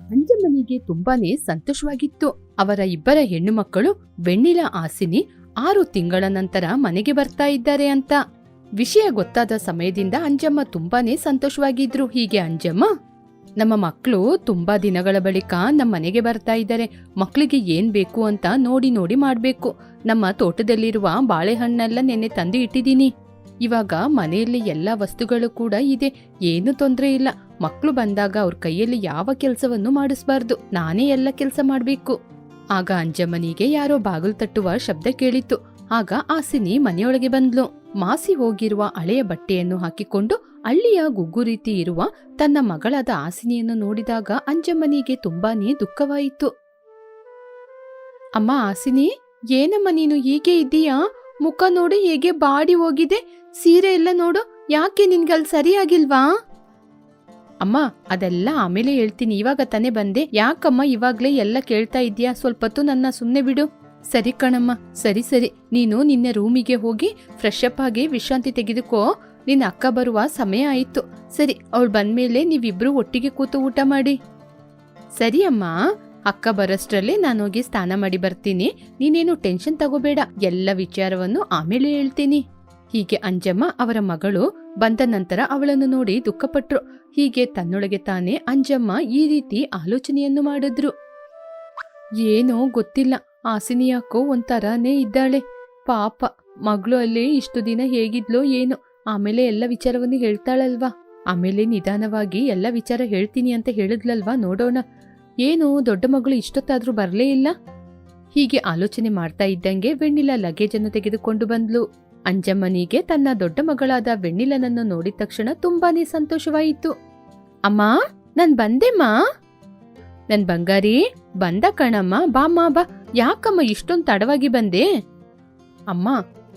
ಅಂಜಮ್ಮನಿಗೆ ತುಂಬಾನೇ ಸಂತೋಷವಾಗಿತ್ತು. ಅವರ ಇಬ್ಬರ ಹೆಣ್ಣು ಮಕ್ಕಳು ವೆಣ್ಣಿಲ ಆಸಿನಿ ಆರು ತಿಂಗಳ ನಂತರ ಮನೆಗೆ ಬರ್ತಾ ಇದ್ದಾರೆ ಅಂತ. ವಿಷಯ ಗೊತ್ತಾದ ಸಮಯದಿಂದ ಅಂಜಮ್ಮ ತುಂಬಾನೇ ಸಂತೋಷವಾಗಿದ್ರು. ಹೀಗೆ ಅಂಜಮ್ಮ, ನಮ್ಮ ಮಕ್ಕಳು ತುಂಬಾ ದಿನಗಳ ಬಳಿಕ ನಮ್ಮ ಮನೆಗೆ ಬರ್ತಾ ಇದ್ದಾರೆ. ಮಕ್ಕಳಿಗೆ ಏನ್ ಬೇಕು ಅಂತ ನೋಡಿ ನೋಡಿ ಮಾಡ್ಬೇಕು. ನಮ್ಮ ತೋಟದಲ್ಲಿರುವ ಬಾಳೆಹಣ್ಣೆಲ್ಲ ನೆನ್ನೆ ತಂದು ಇಟ್ಟಿದ್ದೀನಿ. ಇವಾಗ ಮನೆಯಲ್ಲಿ ಎಲ್ಲ ವಸ್ತುಗಳು ಕೂಡ ಇದೆ. ಏನು ತೊಂದರೆ ಇಲ್ಲ. ಮಕ್ಕಳು ಬಂದಾಗ ಅವ್ರ ಕೈಯಲ್ಲಿ ಯಾವ ಕೆಲಸವನ್ನು ಮಾಡಿಸಬಾರ್ದು, ನಾನೇ ಎಲ್ಲ ಕೆಲಸ ಮಾಡಬೇಕು. ಆಗ ಅಂಜಮ್ಮನಿಗೆ ಯಾರೋ ಬಾಗಿಲು ತಟ್ಟುವ ಶಬ್ದ ಕೇಳಿತ್ತು. ಆಗ ಆಸಿನಿ ಮನೆಯೊಳಗೆ ಬಂದ್ಲು. ಮಾಸಿ ಹೋಗಿರುವ ಹಳೆಯ ಬಟ್ಟೆಯನ್ನು ಹಾಕಿಕೊಂಡು ಹಳ್ಳಿಯ ಗುಗ್ಗು ರೀತಿ ಇರುವ ತನ್ನ ಮಗಳಾದ ಆಸಿನಿಯನ್ನು ನೋಡಿದಾಗ ಅಂಜಮ್ಮನಿಗೆ ತುಂಬಾನೇ ದುಃಖವಾಯಿತು. ಅಮ್ಮ ಆಸಿನಿ, ಏನಮ್ಮ ನೀನು ಹೀಗೆ ಇದ್ದೀಯಾ ಮುಖ ನೋಡಿ ಹೇಗೆ ಬಾಡಿ ಹೋಗಿದೆ? ಸೀರೆ ಎಲ್ಲ ನೋಡು, ಯಾಕೆ ನಿನ್ಗಲ್ಲಿ ಸರಿಯಾಗಿಲ್ವಾ? ಅಮ್ಮ, ಅದೆಲ್ಲ ಆಮೇಲೆ ಹೇಳ್ತೀನಿ. ಇವಾಗ ತಾನೇ ಬಂದೆ. ಯಾಕಮ್ಮ ಇವಾಗ್ಲೇ ಎಲ್ಲ ಕೇಳ್ತಾ ಇದ್ಯಾ ಸ್ವಲ್ಪತ್ತು ನನ್ನ ಸುಮ್ಮನೆ ಬಿಡು. ಸರಿ ಕಣಮ್ಮ, ಸರಿ ಸರಿ. ನೀನು ನಿನ್ನೆ ರೂಮಿಗೆ ಹೋಗಿ ಫ್ರೆಶ್ ಅಪ್ ಆಗಿ ವಿಶ್ರಾಂತಿ ತೆಗೆದುಕೋ. ನಿನ್ನ ಅಕ್ಕ ಬರುವ ಸಮಯ ಆಯಿತು. ಸರಿ, ಅವಳು ಬಂದ್ಮೇಲೆ ನೀವಿಬ್ರು ಒಟ್ಟಿಗೆ ಕೂತು ಊಟ ಮಾಡಿ. ಸರಿ ಅಮ್ಮ, ಅಕ್ಕ ಬರೋಷ್ಟ್ರಲ್ಲಿ ನಾನು ಹೋಗಿ ಸ್ನಾನ ಮಾಡಿ ಬರ್ತೀನಿ. ನೀನೇನು ಟೆನ್ಷನ್ ತಗೋಬೇಡ. ಎಲ್ಲ ವಿಚಾರವನ್ನು ಆಮೇಲೆ ಹೇಳ್ತೀನಿ. ಹೀಗೆ ಅಂಜಮ್ಮ ಅವರ ಮಗಳು ಬಂದ ನಂತರ ಅವಳನ್ನು ನೋಡಿ ದುಃಖಪಟ್ರು. ಹೀಗೆ ತನ್ನೊಳಗೆ ತಾನೇ ಅಂಜಮ್ಮ ಈ ರೀತಿ ಆಲೋಚನೆಯನ್ನು ಮಾಡಿದ್ರು. ಏನೋ ಗೊತ್ತಿಲ್ಲ ಹಾಸಿನಿಯಾಕೋ ಯಾಕೋ ಒಂಥರನೇ ಇದ್ದಾಳೆ. ಪಾಪ, ಮಗಳು ಅಲ್ಲಿ ಇಷ್ಟು ದಿನ ಹೇಗಿದ್ಲೋ ಏನೋ, ಆಮೇಲೆ ಎಲ್ಲ ವಿಚಾರವನ್ನು ಹೇಳ್ತಾಳಲ್ವಾ? ಆಮೇಲೆ ನಿಧಾನವಾಗಿ ಎಲ್ಲ ವಿಚಾರ ಹೇಳ್ತೀನಿ ಅಂತ ಹೇಳಿದ್ಲಲ್ವಾ ನೋಡೋಣ. ಏನು ದೊಡ್ಡ ಮಗಳು ಇಷ್ಟೊತ್ತಾದ್ರೂ ಬರಲೇ ಇಲ್ಲ. ಹೀಗೆ ಆಲೋಚನೆ ಮಾಡ್ತಾ ಇದ್ದಂಗೆ ವೆಣ್ಣಿಲ ಲಗೇಜ್ ಅನ್ನು ತೆಗೆದುಕೊಂಡು ಬಂದ್ಲು. ಅಂಜಮ್ಮನಿಗೆ ತನ್ನ ದೊಡ್ಡ ಮಗಳಾದ ವೆಣ್ಣಿಲನನ್ನು ನೋಡಿದ ತಕ್ಷಣ ತುಂಬಾನೇ ಸಂತೋಷವಾಯಿತು. ಅಮ್ಮ, ನಾನ್ ಬಂದೆಮ್ಮ ನನ್ ಬಂಗಾರಿ, ಬಂದ ಕಣಮ್ಮ ಬಾಮ್ಮ ಬಾ. ಯಾಕಮ್ಮ ಇಷ್ಟೊಂದು ತಡವಾಗಿ ಬಂದೆ? ಅಮ್ಮ,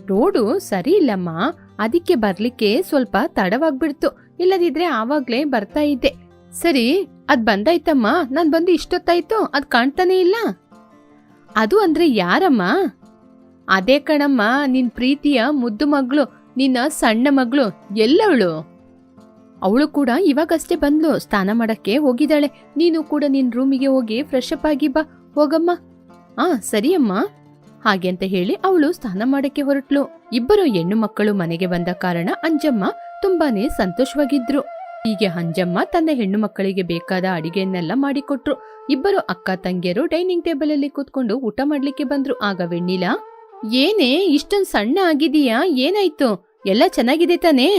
ರೋಡು ಸರಿ ಇಲ್ಲಮ್ಮ. ಅದಕ್ಕೆ ಬರ್ಲಿಕ್ಕೆ ಸ್ವಲ್ಪ ತಡವಾಗ್ಬಿಡ್ತು. ಇಲ್ಲದಿದ್ರೆ ಆವಾಗ್ಲೇ ಬರ್ತಾ ಇದ್ದೆ. ಸರಿ, ಅದ್ ಬಂದಾಯ್ತಮ್ಮ. ನಾನ್ ಬಂದು ಇಷ್ಟೊತ್ತಾಯ್ತು. ಅದ್ ಕಾಣ್ತಾನೆ ಇಲ್ಲ. ಅದು ಅಂದ್ರೆ ಯಾರಮ್ಮ? ಅದೇ ಕಣಮ್ಮ, ನಿನ್ ಪ್ರೀತಿಯ ಮುದ್ದು ಮಗಳು, ನಿನ್ನ ಸಣ್ಣ ಮಗಳು, ಎಲ್ಲವಳು. ಅವಳು ಕೂಡ ಇವಾಗಷ್ಟೇ ಬಂದ್ಲು, ಸ್ನಾನ ಮಾಡಕ್ಕೆ ಹೋಗಿದ್ದಾಳೆ. ನೀನು ಕೂಡ ನಿನ್ ರೂಮಿಗೆ ಹೋಗಿ ಫ್ರೆಶ್ ಅಪ್ ಆಗಿ ಬಾ, ಹೋಗಮ್ಮ. ಆ, ಸರಿಯಮ್ಮ. ಹಾಗೆ ಅಂತ ಹೇಳಿ ಅವಳು ಸ್ನಾನ ಮಾಡಕ್ಕೆ ಹೊರಟ್ಲು. ಇಬ್ಬರು ಹೆಣ್ಣು ಮಕ್ಕಳು ಮನೆಗೆ ಬಂದ ಕಾರಣ ಅಂಜಮ್ಮ ತುಂಬಾನೇ ಸಂತೋಷವಾಗಿದ್ರು. ಹೀಗೆ ಅಂಜಮ್ಮ ತನ್ನ ಹೆಣ್ಣು ಮಕ್ಕಳಿಗೆ ಬೇಕಾದ ಅಡಿಗೆಯನ್ನೆಲ್ಲ ಮಾಡಿಕೊಟ್ರು. ಇಬ್ಬರು ಅಕ್ಕ, ತಂಗಿಯರು ಡೈನಿಂಗ್ ಟೇಬಲ್ ಅಲ್ಲಿ ಕೂತ್ಕೊಂಡು ಊಟ ಮಾಡ್ಲಿಕ್ಕೆ ಬಂದ್ರು. ಆಗ ವೆಣ್ಣಿಲ ಏನೇ, ಇಷ್ಟೊಂದು ಸಣ್ಣ ಆಗಿದೀಯಾ ಏನಾಯ್ತು? ಎಲ್ಲ ಚೆನ್ನಾಗಿದೆ ತಾನೇ?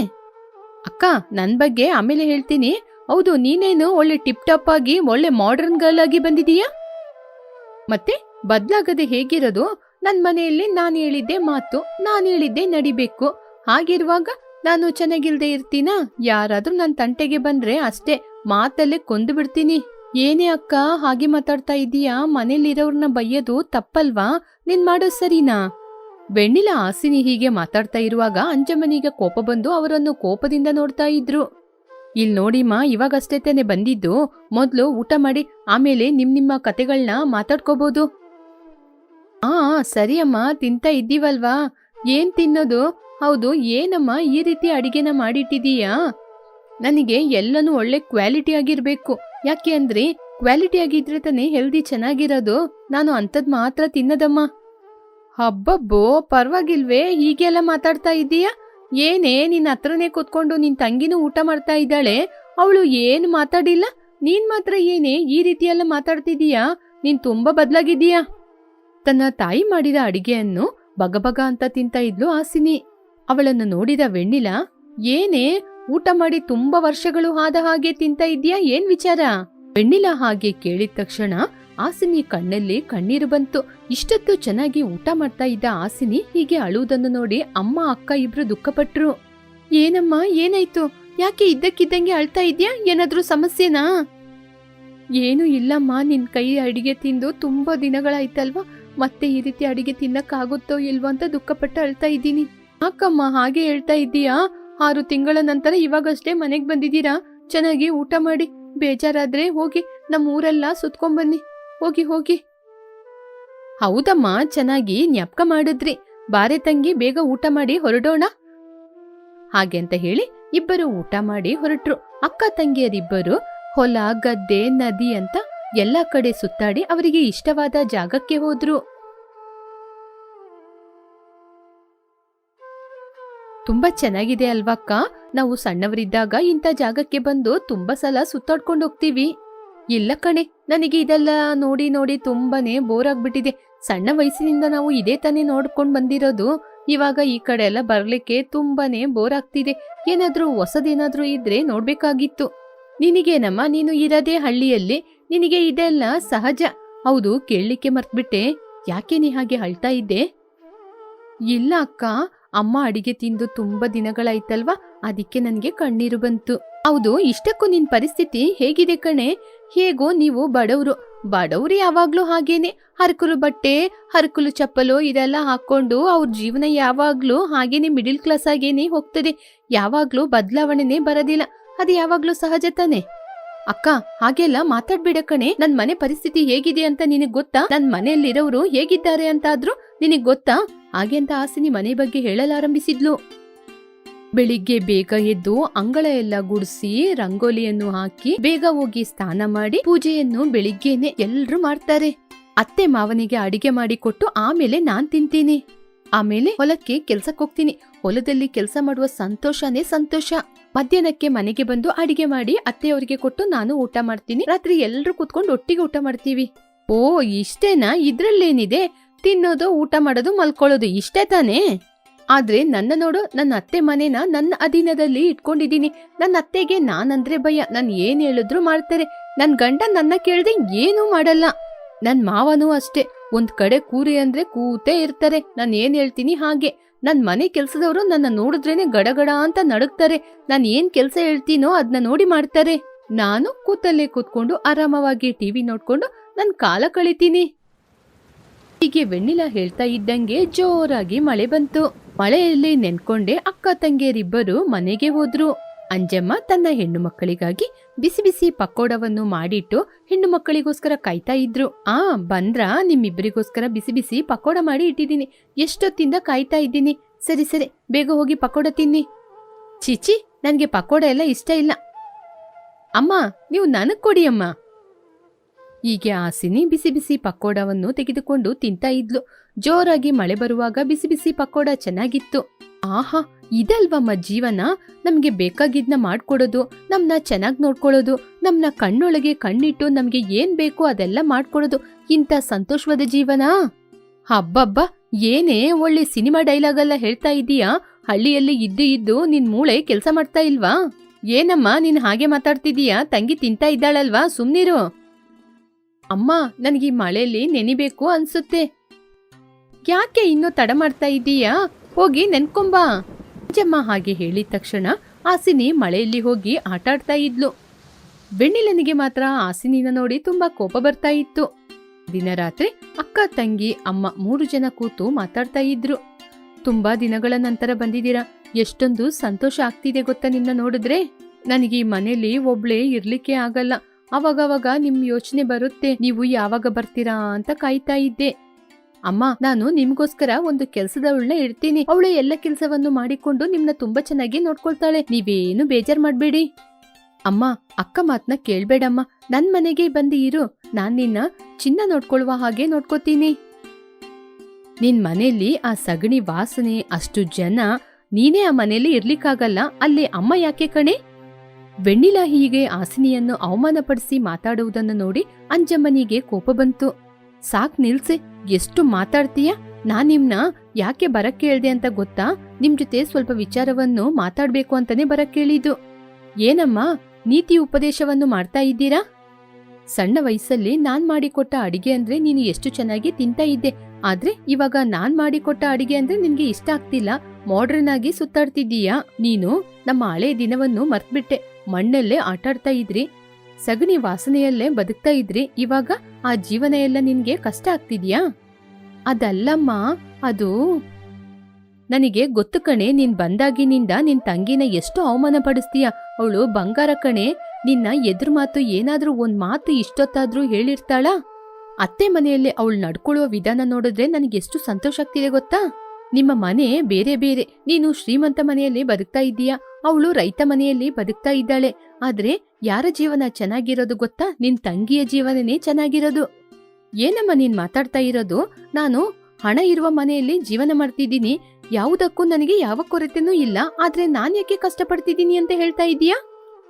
ಅಕ್ಕ, ನನ್ ಬಗ್ಗೆ ಆಮೇಲೆ ಹೇಳ್ತೀನಿ. ಹೌದು, ನೀನೇನು ಒಳ್ಳೆ ಟಿಪ್ ಟಾಪ್ ಆಗಿ, ಒಳ್ಳೆ ಮಾಡರ್ನ್ ಗರ್ಲ್ ಆಗಿ ಬಂದಿದೀಯಾ ಮತ್ತೆ, ಬದಲಾಗದೆ ಹೇಗಿರೋದು? ನನ್ ಮನೆಯಲ್ಲಿ ನಾನು ಹೇಳಿದ್ದೆ ಮಾತು, ನಾನು ಹೇಳಿದ್ದೆ ನಡಿಬೇಕು. ಹಾಗಿರುವಾಗ ನಾನು ಚೆನ್ನಾಗಿಲ್ದೆ ಇರ್ತೀನಾ? ಯಾರಾದ್ರೂ ನನ್ನ ತಂಟೆಗೆ ಬಂದ್ರೆ ಅಷ್ಟೇ, ಮಾತಲ್ಲೇ ಕೊಂದು ಬಿಡ್ತೀನಿ. ಏನೇ ಅಕ್ಕ, ಹಾಗೆ ಮಾತಾಡ್ತಾ ಇದೀಯಾ? ಮನೇಲಿರೋರ್ನ ಬೈಯೋದು ತಪ್ಪಲ್ವಾ? ನೀನ್ ಮಾಡೋ ಸರಿನಾ? ಬೆಣ್ಣಿಲ ಆಸಿನಿ ಹೀಗೆ ಮಾತಾಡ್ತಾ ಇರುವಾಗ ಅಂಜಮ್ಮನಿಗೆ ಕೋಪ ಬಂದು ಅವರನ್ನು ಕೋಪದಿಂದ ನೋಡ್ತಾ ಇದ್ರು. ಇಲ್ ನೋಡಿಮ್ಮ ಇವಾಗಷ್ಟೇ ತಾನೆ ಬಂದಿದ್ದು. ಮೊದ್ಲು ಊಟ ಮಾಡಿ, ಆಮೇಲೆ ನಿಮ್ ನಿಮ್ಮ ಕತೆಗಳನ್ನ ಮಾತಾಡ್ಕೋಬಹುದು ಆ, ಸರಿ ಅಮ್ಮ, ತಿಂತಾ ಇದ್ದೀವಲ್ವಾ? ಏನ್ ತಿನ್ನೋದು? ಹೌದು, ಏನಮ್ಮ ಈ ರೀತಿ ಅಡಿಗೆನ ಮಾಡಿಟ್ಟಿದೀಯಾ? ನನಗೆ ಎಲ್ಲನೂ ಒಳ್ಳೆ ಕ್ವಾಲಿಟಿ ಆಗಿರ್ಬೇಕು. ಯಾಕೆ ಅಂದ್ರೆ ಕ್ವಾಲಿಟಿ ಆಗಿದ್ರೆ ತಾನೇ ಹೆಲ್ದಿ ಚೆನ್ನಾಗಿರೋದು. ನಾನು ಅಂಥದ್ ಮಾತ್ರ ತಿನ್ನದಮ್ಮ. ಹಬ್ಬಬ್ಬೋ ಪರವಾಗಿಲ್ವೇ ಹೀಗೆಲ್ಲ ಮಾತಾಡ್ತಾ ಇದ್ದೀಯಾ? ಏನೇ, ನಿನ್ನ ಹತ್ರನೇ ಕೂತ್ಕೊಂಡು ನಿನ್ ತಂಗಿನೂ ಊಟ ಮಾಡ್ತಾ ಇದ್ದಾಳೆ. ಅವಳು ಏನು ಮಾತಾಡಿಲ್ಲ? ನೀನ್ ಮಾತ್ರ ಏನೇ, ಈ ರೀತಿಯೆಲ್ಲ ಮಾತಾಡ್ತಿದೀಯಾ ನೀನ್ ತುಂಬಾ ಬದಲಾಗಿದ್ದೀಯಾ? ತನ್ನ ತಾಯಿ ಮಾಡಿದ ಅಡಿಗೆಯನ್ನು ಬಗಬಗ ಅಂತ ತಿಂತ ಇದ್ಲು ಆಸಿನಿ. ಅವಳನ್ನು ನೋಡಿದ ವೆಣ್ಣಿಲ, ಏನೇ ಊಟ ಮಾಡಿ ತುಂಬಾ ವರ್ಷಗಳು ಆದ ಹಾಗೆ ತಿಂತ ಇದ್ಯಾ ಏನ್ ವಿಚಾರ? ಬೆಣ್ಣಿಲ ಹಾಗೆ ಕೇಳಿದ ತಕ್ಷಣ ಆಸಿನಿ ಕಣ್ಣಲ್ಲಿ ಕಣ್ಣೀರು ಬಂತು. ಇಷ್ಟೊತ್ತು ಚೆನ್ನಾಗಿ ಊಟ ಮಾಡ್ತಾ ಇದ್ದ ಆಸಿನಿ ಹೀಗೆ ಅಳುವುದನ್ನು ನೋಡಿ ಅಮ್ಮ, ಅಕ್ಕ ಇಬ್ರು ದುಃಖಪಟ್ರು. ಏನಮ್ಮ, ಏನಾಯ್ತು? ಯಾಕೆ ಇದ್ದಕ್ಕಿದ್ದಂಗೆ ಅಳ್ತಾ ಇದ್ಯಾ ಏನಾದ್ರೂ ಸಮಸ್ಯೆನಾ? ಏನು ಇಲ್ಲಮ್ಮ, ನಿನ್ ಕೈ ಅಡಿಗೆ ತಿಂದು ತುಂಬಾ ದಿನಗಳಾಯ್ತಲ್ವಾ? ಮತ್ತೆ ಈ ರೀತಿ ಅಡಿಗೆ ತಿನ್ನಕ್ಕಾಗುತ್ತೋ ಇಲ್ವೋ ಅಂತ ದುಃಖಪಟ್ಟು ಅಳ್ತಾ ಇದ್ದೀನಿ. ಯಾಕಮ್ಮ, ಹಾಗೆ ಹೇಳ್ತಾ ಇದ್ದೀಯಾ? ಆರು ತಿಂಗಳ ನಂತರ ಇವಾಗಷ್ಟೇ ಮನೆಗ್ ಬಂದಿದ್ದೀರಾ? ಚೆನ್ನಾಗಿ ಊಟ ಮಾಡಿ, ಬೇಜಾರಾದ್ರೆ ಹೋಗಿ ನಮ್ಮ ಊರೆಲ್ಲ ಸುತ್ಕೊಂಬನ್ನಿ. ಹೋಗಿ ಹೋಗಿ. ಹೌದಮ್ಮ, ಚೆನ್ನಾಗಿ ಜ್ಞಾಪಕ ಮಾಡಿದ್ರಿ. ಬಾರೆ ತಂಗಿ, ಬೇಗ ಊಟ ಮಾಡಿ ಹೊರಡೋಣ. ಹಾಗೆ ಅಂತ ಹೇಳಿ ಇಬ್ಬರು ಊಟ ಮಾಡಿ ಹೊರಟ್ರು. ಅಕ್ಕ ತಂಗಿಯರಿಬ್ಬರು ಹೊಲ, ಗದ್ದೆ, ನದಿ ಅಂತ ಎಲ್ಲಾ ಕಡೆ ಸುತ್ತಾಡಿ ಅವರಿಗೆ ಇಷ್ಟವಾದ ಜಾಗಕ್ಕೆ ಹೋದ್ರು. ತುಂಬಾ ಚೆನ್ನಾಗಿದೆ ಅಲ್ವಕ್ಕ? ನಾವು ಸಣ್ಣವರಿದ್ದಾಗ ಇಂಥ ಜಾಗಕ್ಕೆ ಬಂದು ತುಂಬಾ ಸಲ ಸುತ್ತಾಡ್ಕೊಂಡು ಹೋಗ್ತೀವಿ. ಇಲ್ಲ ಕಣೆ, ನನಗೆ ಇದೆಲ್ಲ ನೋಡಿ ನೋಡಿ ತುಂಬಾನೇ ಬೋರ್ ಆಗ್ಬಿಟ್ಟಿದೆ. ಸಣ್ಣ ವಯಸ್ಸಿನಿಂದ ನಾವು ಇದೇ ತಾನೇ ನೋಡ್ಕೊಂಡು ಬಂದಿರೋದು. ಇವಾಗ ಈ ಕಡೆ ಎಲ್ಲ ಬರ್ಲಿಕ್ಕೆ ತುಂಬಾನೇ ಬೋರ್ ಆಗ್ತಿದೆ. ಏನಾದ್ರೂ ಹೊಸದೇನಾದ್ರೂ ಇದ್ರೆ ನೋಡ್ಬೇಕಾಗಿತ್ತು. ನಿನಗೇನಮ್ಮ, ನೀನು ಇರದೇ ಹಳ್ಳಿಯಲ್ಲಿ. ನಿನಗೆ ಇದೆಲ್ಲ ಸಹಜ. ಹೌದು, ಕೇಳಲಿಕ್ಕೆ ಮರ್ತ್ಬಿಟ್ಟೆ. ಯಾಕೆ ನೀ ಹಾಗೆ ಅಳ್ತಾ ಇದ್ದೆ? ಇಲ್ಲ ಅಕ್ಕ. ಅಮ್ಮ ಅಡಿಗೆ ತಿಂದು ತುಂಬಾ ದಿನಗಳಾಯ್ತಲ್ವಾ? ಅದಕ್ಕೆ ನನಗೆ ಕಣ್ಣೀರು ಬಂತು. ಹೌದು, ಇಷ್ಟಕ್ಕೂ ನಿನ್ ಪರಿಸ್ಥಿತಿ ಹೇಗಿದೆ ಕಣೆ? ಹೇಗೋ ನೀವು ಬಡವರು. ಬಡವ್ರು ಯಾವಾಗ್ಲೂ ಹಾಗೇನೆ. ಹರ್ಕುಲು ಬಟ್ಟೆ, ಹರ್ಕುಲು ಚಪ್ಪಲು ಇದೆಲ್ಲ ಹಾಕೊಂಡು ಅವ್ರ ಜೀವನ ಯಾವಾಗ್ಲೂ ಹಾಗೇನೆ ಮಿಡಿಲ್ ಕ್ಲಾಸ್ ಆಗೇನೆ ಹೋಗ್ತದೆ. ಯಾವಾಗ್ಲೂ ಬದಲಾವಣೆನೇ ಬರೋದಿಲ್ಲ. ಅದು ಯಾವಾಗ್ಲೂ ಸಹಜ ತಾನೆ. ಅಕ್ಕ, ಹಾಗೆಲ್ಲ ಮಾತಾಡ್ಬೇಡ ಕಣೆ. ನನ್ ಮನೆ ಪರಿಸ್ಥಿತಿ ಹೇಗಿದೆ ಅಂತ ನಿನಗ್ ಗೊತ್ತಾ? ನನ್ ಮನೆಯಲ್ಲಿರೋರು ಹೇಗಿದ್ದಾರೆ ಅಂತಾದ್ರೂ ನಿನಗ್ ಗೊತ್ತಾ? ಹಾಗೆ ಅಂತ ಹಾಸಿನಿ ಮನೆ ಬಗ್ಗೆ ಹೇಳಲಾರಂಭಿಸಿದ್ಲು. ಬೆಳಿಗ್ಗೆ ಬೇಗ ಎದ್ದು ಅಂಗಳ ಎಲ್ಲ ಗುಡಿಸಿ ರಂಗೋಲಿಯನ್ನು ಹಾಕಿ ಬೇಗ ಹೋಗಿ ಸ್ನಾನ ಮಾಡಿ ಪೂಜೆಯನ್ನು ಬೆಳಿಗ್ಗೆನೆ ಎಲ್ರು ಮಾಡ್ತಾರೆ. ಅತ್ತೆ ಮಾವನಿಗೆ ಅಡಿಗೆ ಮಾಡಿ ಕೊಟ್ಟು ಆಮೇಲೆ ನಾನ್ ತಿಂತೀನಿ. ಆಮೇಲೆ ಹೊಲಕ್ಕೆ ಕೆಲ್ಸಕ್ಕೆ ಹೋಗ್ತೀನಿ. ಹೊಲದಲ್ಲಿ ಕೆಲಸ ಮಾಡುವ ಸಂತೋಷನೇ ಸಂತೋಷ. ಮಧ್ಯಾಹ್ನಕ್ಕೆ ಮನೆಗೆ ಬಂದು ಅಡಿಗೆ ಮಾಡಿ ಅತ್ತೆಯವರಿಗೆ ಕೊಟ್ಟು ನಾನು ಊಟ ಮಾಡ್ತೀನಿ. ರಾತ್ರಿ ಎಲ್ರು ಕುತ್ಕೊಂಡು ಒಟ್ಟಿಗೆ ಊಟ ಮಾಡ್ತೀವಿ. ಓ, ಇಷ್ಟೇನಾ? ಇದ್ರಲ್ಲೇನಿದೆ? ತಿನ್ನೋದು, ಊಟ ಮಾಡೋದು ಮಲ್ಕೊಳ್ಳೋದು ಇಷ್ಟೇ ತಾನೇ? ಆದ್ರೆ ನನ್ನ ನೋಡು, ನನ್ನ ಅತ್ತೆ ಮನೇನ ನನ್ನ ಅಧೀನದಲ್ಲಿ ಇಟ್ಕೊಂಡಿದ್ದೀನಿ. ನನ್ನ ಅತ್ತೆಗೆ ನಾನಂದ್ರೆ ಭಯ. ನಾನು ಏನ್ ಹೇಳಿದ್ರು ಮಾಡ್ತಾರೆ. ನನ್ ಗಂಡ ನನ್ನ ಕೇಳ್ದೆ ಏನೂ ಮಾಡಲ್ಲ. ನನ್ ಮಾವನೂ ಅಷ್ಟೇ. ಒಂದ್ ಕಡೆ ಕೂರಿ ಅಂದ್ರೆ ಕೂತೇ ಇರ್ತಾರೆ. ನಾನು ಏನ್ ಹೇಳ್ತೀನಿ ಹಾಗೆ. ನನ್ ಮನೆ ಕೆಲ್ಸದವರು ನನ್ನ ನೋಡಿದ್ರೇನೆ ಗಡಗಡ ಅಂತ ನಡುಗ್ತಾರೆ. ನಾನು ಏನ್ ಕೆಲ್ಸ ಹೇಳ್ತೀನೋ ಅದನ್ನ ನೋಡಿ ಮಾಡ್ತಾರೆ. ನಾನು ಕೂತಲ್ಲೇ ಕೂತ್ಕೊಂಡು ಆರಾಮವಾಗಿ ಟಿವಿ ನೋಡ್ಕೊಂಡು ನನ್ ಕಾಲ ಕಳಿತೀನಿ. ಹೀಗೆ ವೆಣ್ಣಿಲ ಹೇಳ್ತಾ ಇದ್ದಂಗೆ ಜೋರಾಗಿ ಮಳೆ ಬಂತು. ಮಳೆಯಲ್ಲಿ ನೆನ್ಕೊಂಡೆ ಅಕ್ಕ ತಂಗಿಯರಿಬ್ಬರು ಮನೆಗೆ ಹೋದ್ರು. ಅಂಜಮ್ಮ ತನ್ನ ಹೆಣ್ಣು ಮಕ್ಕಳಿಗಾಗಿ ಬಿಸಿ ಬಿಸಿ ಪಕೋಡವನ್ನು ಮಾಡಿಟ್ಟು ಹೆಣ್ಣು ಮಕ್ಕಳಿಗೋಸ್ಕರ ಕಾಯ್ತಾ ಇದ್ರು. ಆ, ಬಂದ್ರ? ನಿಮ್ಮಿಬ್ಬರಿಗೋಸ್ಕರ ಬಿಸಿ ಬಿಸಿ ಪಕೋಡ ಮಾಡಿ ಇಟ್ಟಿದ್ದೀನಿ. ಎಷ್ಟೊತ್ತಿಂದ ಕಾಯ್ತಾ ಇದ್ದೀನಿ. ಸರಿ ಸರಿ, ಬೇಗ ಹೋಗಿ ಪಕೋಡ ತಿನ್ನಿ. ಚಿಚಿ ನನಗೆ ಪಕೋಡ ಎಲ್ಲ ಇಷ್ಟ ಇಲ್ಲ. ಅಮ್ಮ, ನೀವು ನನಗೆ ಕೊಡಿ, ಅಮ್ಮ. ಹೀಗೆ ಆಸಿನಿ ಬಿಸಿ ಬಿಸಿ ಪಕೋಡವನ್ನು ತೆಗೆದುಕೊಂಡು ತಿಂತಾ ಇದ್ಲು. ಜೋರಾಗಿ ಮಳೆ ಬರುವಾಗ ಬಿಸಿ ಬಿಸಿ ಪಕೋಡ ಚೆನ್ನಾಗಿತ್ತು. ಆಹಾ ಇದಲ್ವಮ್ಮ ಜೀವನ? ನಮ್ಗೆ ಬೇಕಾಗಿದ್ನ ಮಾಡ್ಕೊಡೋದು, ನಮ್ನ ಚೆನ್ನಾಗ್ ನೋಡ್ಕೊಳ್ಳೋದು, ನಮ್ನ ಕಣ್ಣೊಳಗೆ ಕಣ್ಣಿಟ್ಟು ನಮ್ಗೆ ಏನ್ ಬೇಕೋ ಅದೆಲ್ಲ ಮಾಡ್ಕೊಡೋದು. ಇಂಥ ಸಂತೋಷವಾದ ಜೀವನ? ಹಬ್ಬಬ್ಬ, ಏನೇ ಒಳ್ಳೆ ಸಿನಿಮಾ ಡೈಲಾಗ್ ಎಲ್ಲ ಹೇಳ್ತಾ ಇದೀಯಾ ಹಳ್ಳಿಯಲ್ಲಿ ಇದ್ದು ಇದ್ದು ನಿನ್ ಮೂಳೆ ಕೆಲ್ಸ ಮಾಡ್ತಾ ಇಲ್ವಾ? ಏನಮ್ಮ, ನೀನ್ ಹಾಗೆ ಮಾತಾಡ್ತಿದೀಯಾ ತಂಗಿ ತಿಂತಾ ಇದ್ದಾಳಲ್ವಾ ಸುಮ್ನಿರು. ಅಮ್ಮ, ನನಗೆ ಈ ಮಳೆಯಲ್ಲಿ ನೆನಿಬೇಕು ಅನ್ಸುತ್ತೆ. ಯಾಕೆ ಇನ್ನೂ ತಡ ಮಾಡ್ತಾ ಇದ್ದೀಯಾ ಹೋಗಿ ನೆನ್ಕೊಂಬಾ. ಅಜ್ಜಮ್ಮ ಹಾಗೆ ಹೇಳಿದ ತಕ್ಷಣ ಆಸಿನಿ ಮಳೆಯಲ್ಲಿ ಹೋಗಿ ಆಟಾಡ್ತಾ ಇದ್ಲು. ಬೆಣ್ಣಿಲನಿಗೆ ಮಾತ್ರ ಆಸಿನಿನ ನೋಡಿ ತುಂಬಾ ಕೋಪ ಬರ್ತಾ ಇತ್ತು. ದಿನ ರಾತ್ರಿ ಅಕ್ಕ, ತಂಗಿ, ಅಮ್ಮ ಮೂರು ಜನ ಕೂತು ಮಾತಾಡ್ತಾ ಇದ್ರು. ತುಂಬಾ ದಿನಗಳ ನಂತರ ಬಂದಿದ್ದೀರಾ? ಎಷ್ಟೊಂದು ಸಂತೋಷ ಆಗ್ತಿದೆ ಗೊತ್ತಾ ನಿನ್ನ ನೋಡಿದ್ರೆ? ನನಗೆ ಈ ಮನೇಲಿ ಒಬ್ಳೇ ಇರ್ಲಿಕ್ಕೆ ಆಗಲ್ಲ. ಅವಾಗವಾಗ ನಿಮ್ ಯೋಚನೆ ಬರುತ್ತೆ. ನೀವು ಯಾವಾಗ ಬರ್ತೀರಾ ಅಂತ ಕಾಯ್ತಾ ಇದ್ದೆ. ಅಮ್ಮ, ನಾನು ನಿಮ್ಗೋಸ್ಕರ ಒಂದು ಕೆಲ್ಸದವಳನ್ನ ಇಡ್ತೀನಿ. ಅವಳು ಎಲ್ಲ ಕೆಲಸವನ್ನು ಮಾಡಿಕೊಂಡು ನಿಮ್ನ ತುಂಬಾ ಚೆನ್ನಾಗಿ ನೋಡ್ಕೊಳ್ತಾಳೆ. ನೀವೇನು ಬೇಜಾರ್ ಮಾಡ್ಬೇಡಿ. ಅಮ್ಮ, ಅಕ್ಕ ಮಾತ್ನ ಕೇಳ್ಬೇಡಮ್ಮ. ನನ್ ಮನೆಗೆ ಬಂದು ಇರು. ನಾನ್ ನಿನ್ನ ಚಿನ್ನ ನೋಡ್ಕೊಳ್ಳುವ ಹಾಗೆ ನೋಡ್ಕೋತೀನಿ. ನಿನ್ ಮನೆಯಲ್ಲಿ ಆ ಸಗಣಿ ವಾಸನೆ, ಅಷ್ಟು ಜನ ನೀನೇ ಆ ಮನೆಯಲ್ಲಿ ಇರ್ಲಿಕ್ಕಾಗಲ್ಲ. ಅಲ್ಲಿ ಅಮ್ಮ ಯಾಕೆ ಕಣೆ? ವೆಣ್ಣಿಲ ಹೀಗೆ ಆಸಿನಿಯನ್ನು ಅವಮಾನಪಡಿಸಿ ಮಾತಾಡುವುದನ್ನು ನೋಡಿ ಅಂಜಮ್ಮನಿಗೆ ಕೋಪ ಬಂತು. ಸಾಕ್ ನಿಲ್ಸೆ, ಎಷ್ಟು ಮಾತಾಡ್ತೀಯ? ನಾನ್ ನಿಮ್ನ ಯಾಕೆ ಬರಕ್ಕೇಳ್ದೆ ಅಂತ ಗೊತ್ತಾ? ನಿಮ್ ಜೊತೆ ಸ್ವಲ್ಪ ವಿಚಾರವನ್ನು ಮಾತಾಡ್ಬೇಕು ಅಂತಾನೆ ಬರಕ್ಕೇಳಿದ್ದು ಏನಮ್ಮ, ನೀತಿ ಉಪದೇಶವನ್ನು ಮಾಡ್ತಾ ಇದ್ದೀರಾ? ಸಣ್ಣ ವಯಸ್ಸಲ್ಲಿ ನಾನ್ ಮಾಡಿಕೊಟ್ಟ ಅಡಿಗೆ ಅಂದ್ರೆ ನೀನು ಎಷ್ಟು ಚೆನ್ನಾಗಿ ತಿಂತಾ ಇದ್ದೆ. ಆದ್ರೆ ಇವಾಗ ನಾನ್ ಮಾಡಿಕೊಟ್ಟ ಅಡಿಗೆ ಅಂದ್ರೆ ನಿನ್ಗೆ ಇಷ್ಟ ಆಗ್ತಿಲ್ಲ. ಮಾಡ್ರನ್ ಆಗಿ ಸುತ್ತಾಡ್ತಿದ್ದೀಯಾ? ನೀನು ನಮ್ಮ ಹಳೆ ದಿನವನ್ನು ಮರ್ತ್ಬಿಟ್ಟೆ. ಮಣ್ಣಲ್ಲೇ ಆಟಾಡ್ತಾ ಇದ್ರಿ? ಸಗಣಿ ವಾಸನೆಯಲ್ಲೇ ಬದುಕ್ತಾ ಇದ್ರಿ? ಇವಾಗ ಆ ಜೀವನ ಎಲ್ಲ ನಿನ್ಗೆ ಕಷ್ಟ ಆಗ್ತಿದ್ಯಾ? ಅದಲ್ಲಮ್ಮ, ಅದು ನನಗೆ ಗೊತ್ತು ಕಣೆ, ನೀನ್ ಬಂದಾಗಿನಿಂದ ನಿನ್ ತಂಗಿನ ಎಷ್ಟು ಅವಮಾನ ಪಡಿಸ್ತೀಯ? ಅವಳು ಬಂಗಾರ ಕಣೆ, ನಿನ್ನ ಎದುರು ಮಾತು ಏನಾದ್ರೂ ಒಂದ್ ಮಾತು ಇಷ್ಟೊತ್ತಾದ್ರೂ ಹೇಳಿರ್ತಾಳ? ಅತ್ತೆ ಮನೆಯಲ್ಲಿ ಅವಳು ನಡ್ಕೊಳ್ಳುವ ವಿಧಾನ ನೋಡಿದ್ರೆ ನನಗೆ ಎಷ್ಟು ಸಂತೋಷ ಆಗ್ತಿದೆ ಗೊತ್ತಾ? ನಿಮ್ಮ ಮನೆ ಬೇರೆ ಬೇರೆ, ನೀನು ಶ್ರೀಮಂತ ಮನೆಯಲ್ಲಿ ಬದುಕ್ತಾ ಇದ್ದೀಯಾ? ಅವಳು ರೈತ ಮನೆಯಲ್ಲಿ ಬದುಕ್ತಾ ಇದ್ದಾಳೆ. ಆದ್ರೆ ಯಾರ ಜೀವನ ಚೆನ್ನಾಗಿರೋದು ಗೊತ್ತಾ? ನಿನ್ ತಂಗಿಯ ಜೀವನನೇ ಚೆನ್ನಾಗಿರೋದು. ಏನಮ್ಮ ನೀನ್ ಮಾತಾಡ್ತಾ ಇರೋದು? ನಾನು ಹಣ ಇರುವ ಮನೆಯಲ್ಲಿ ಜೀವನ ಮಾಡ್ತಿದ್ದೀನಿ. ಯಾವುದಕ್ಕೂ ನನಗೆ ಯಾವ ಕೊರತೆನೂ ಇಲ್ಲ. ಆದ್ರೆ ನಾನು ಯಾಕೆ ಕಷ್ಟಪಡ್ತಿದ್ದೀನಿ ಅಂತ ಹೇಳ್ತಾ ಇದೀಯಾ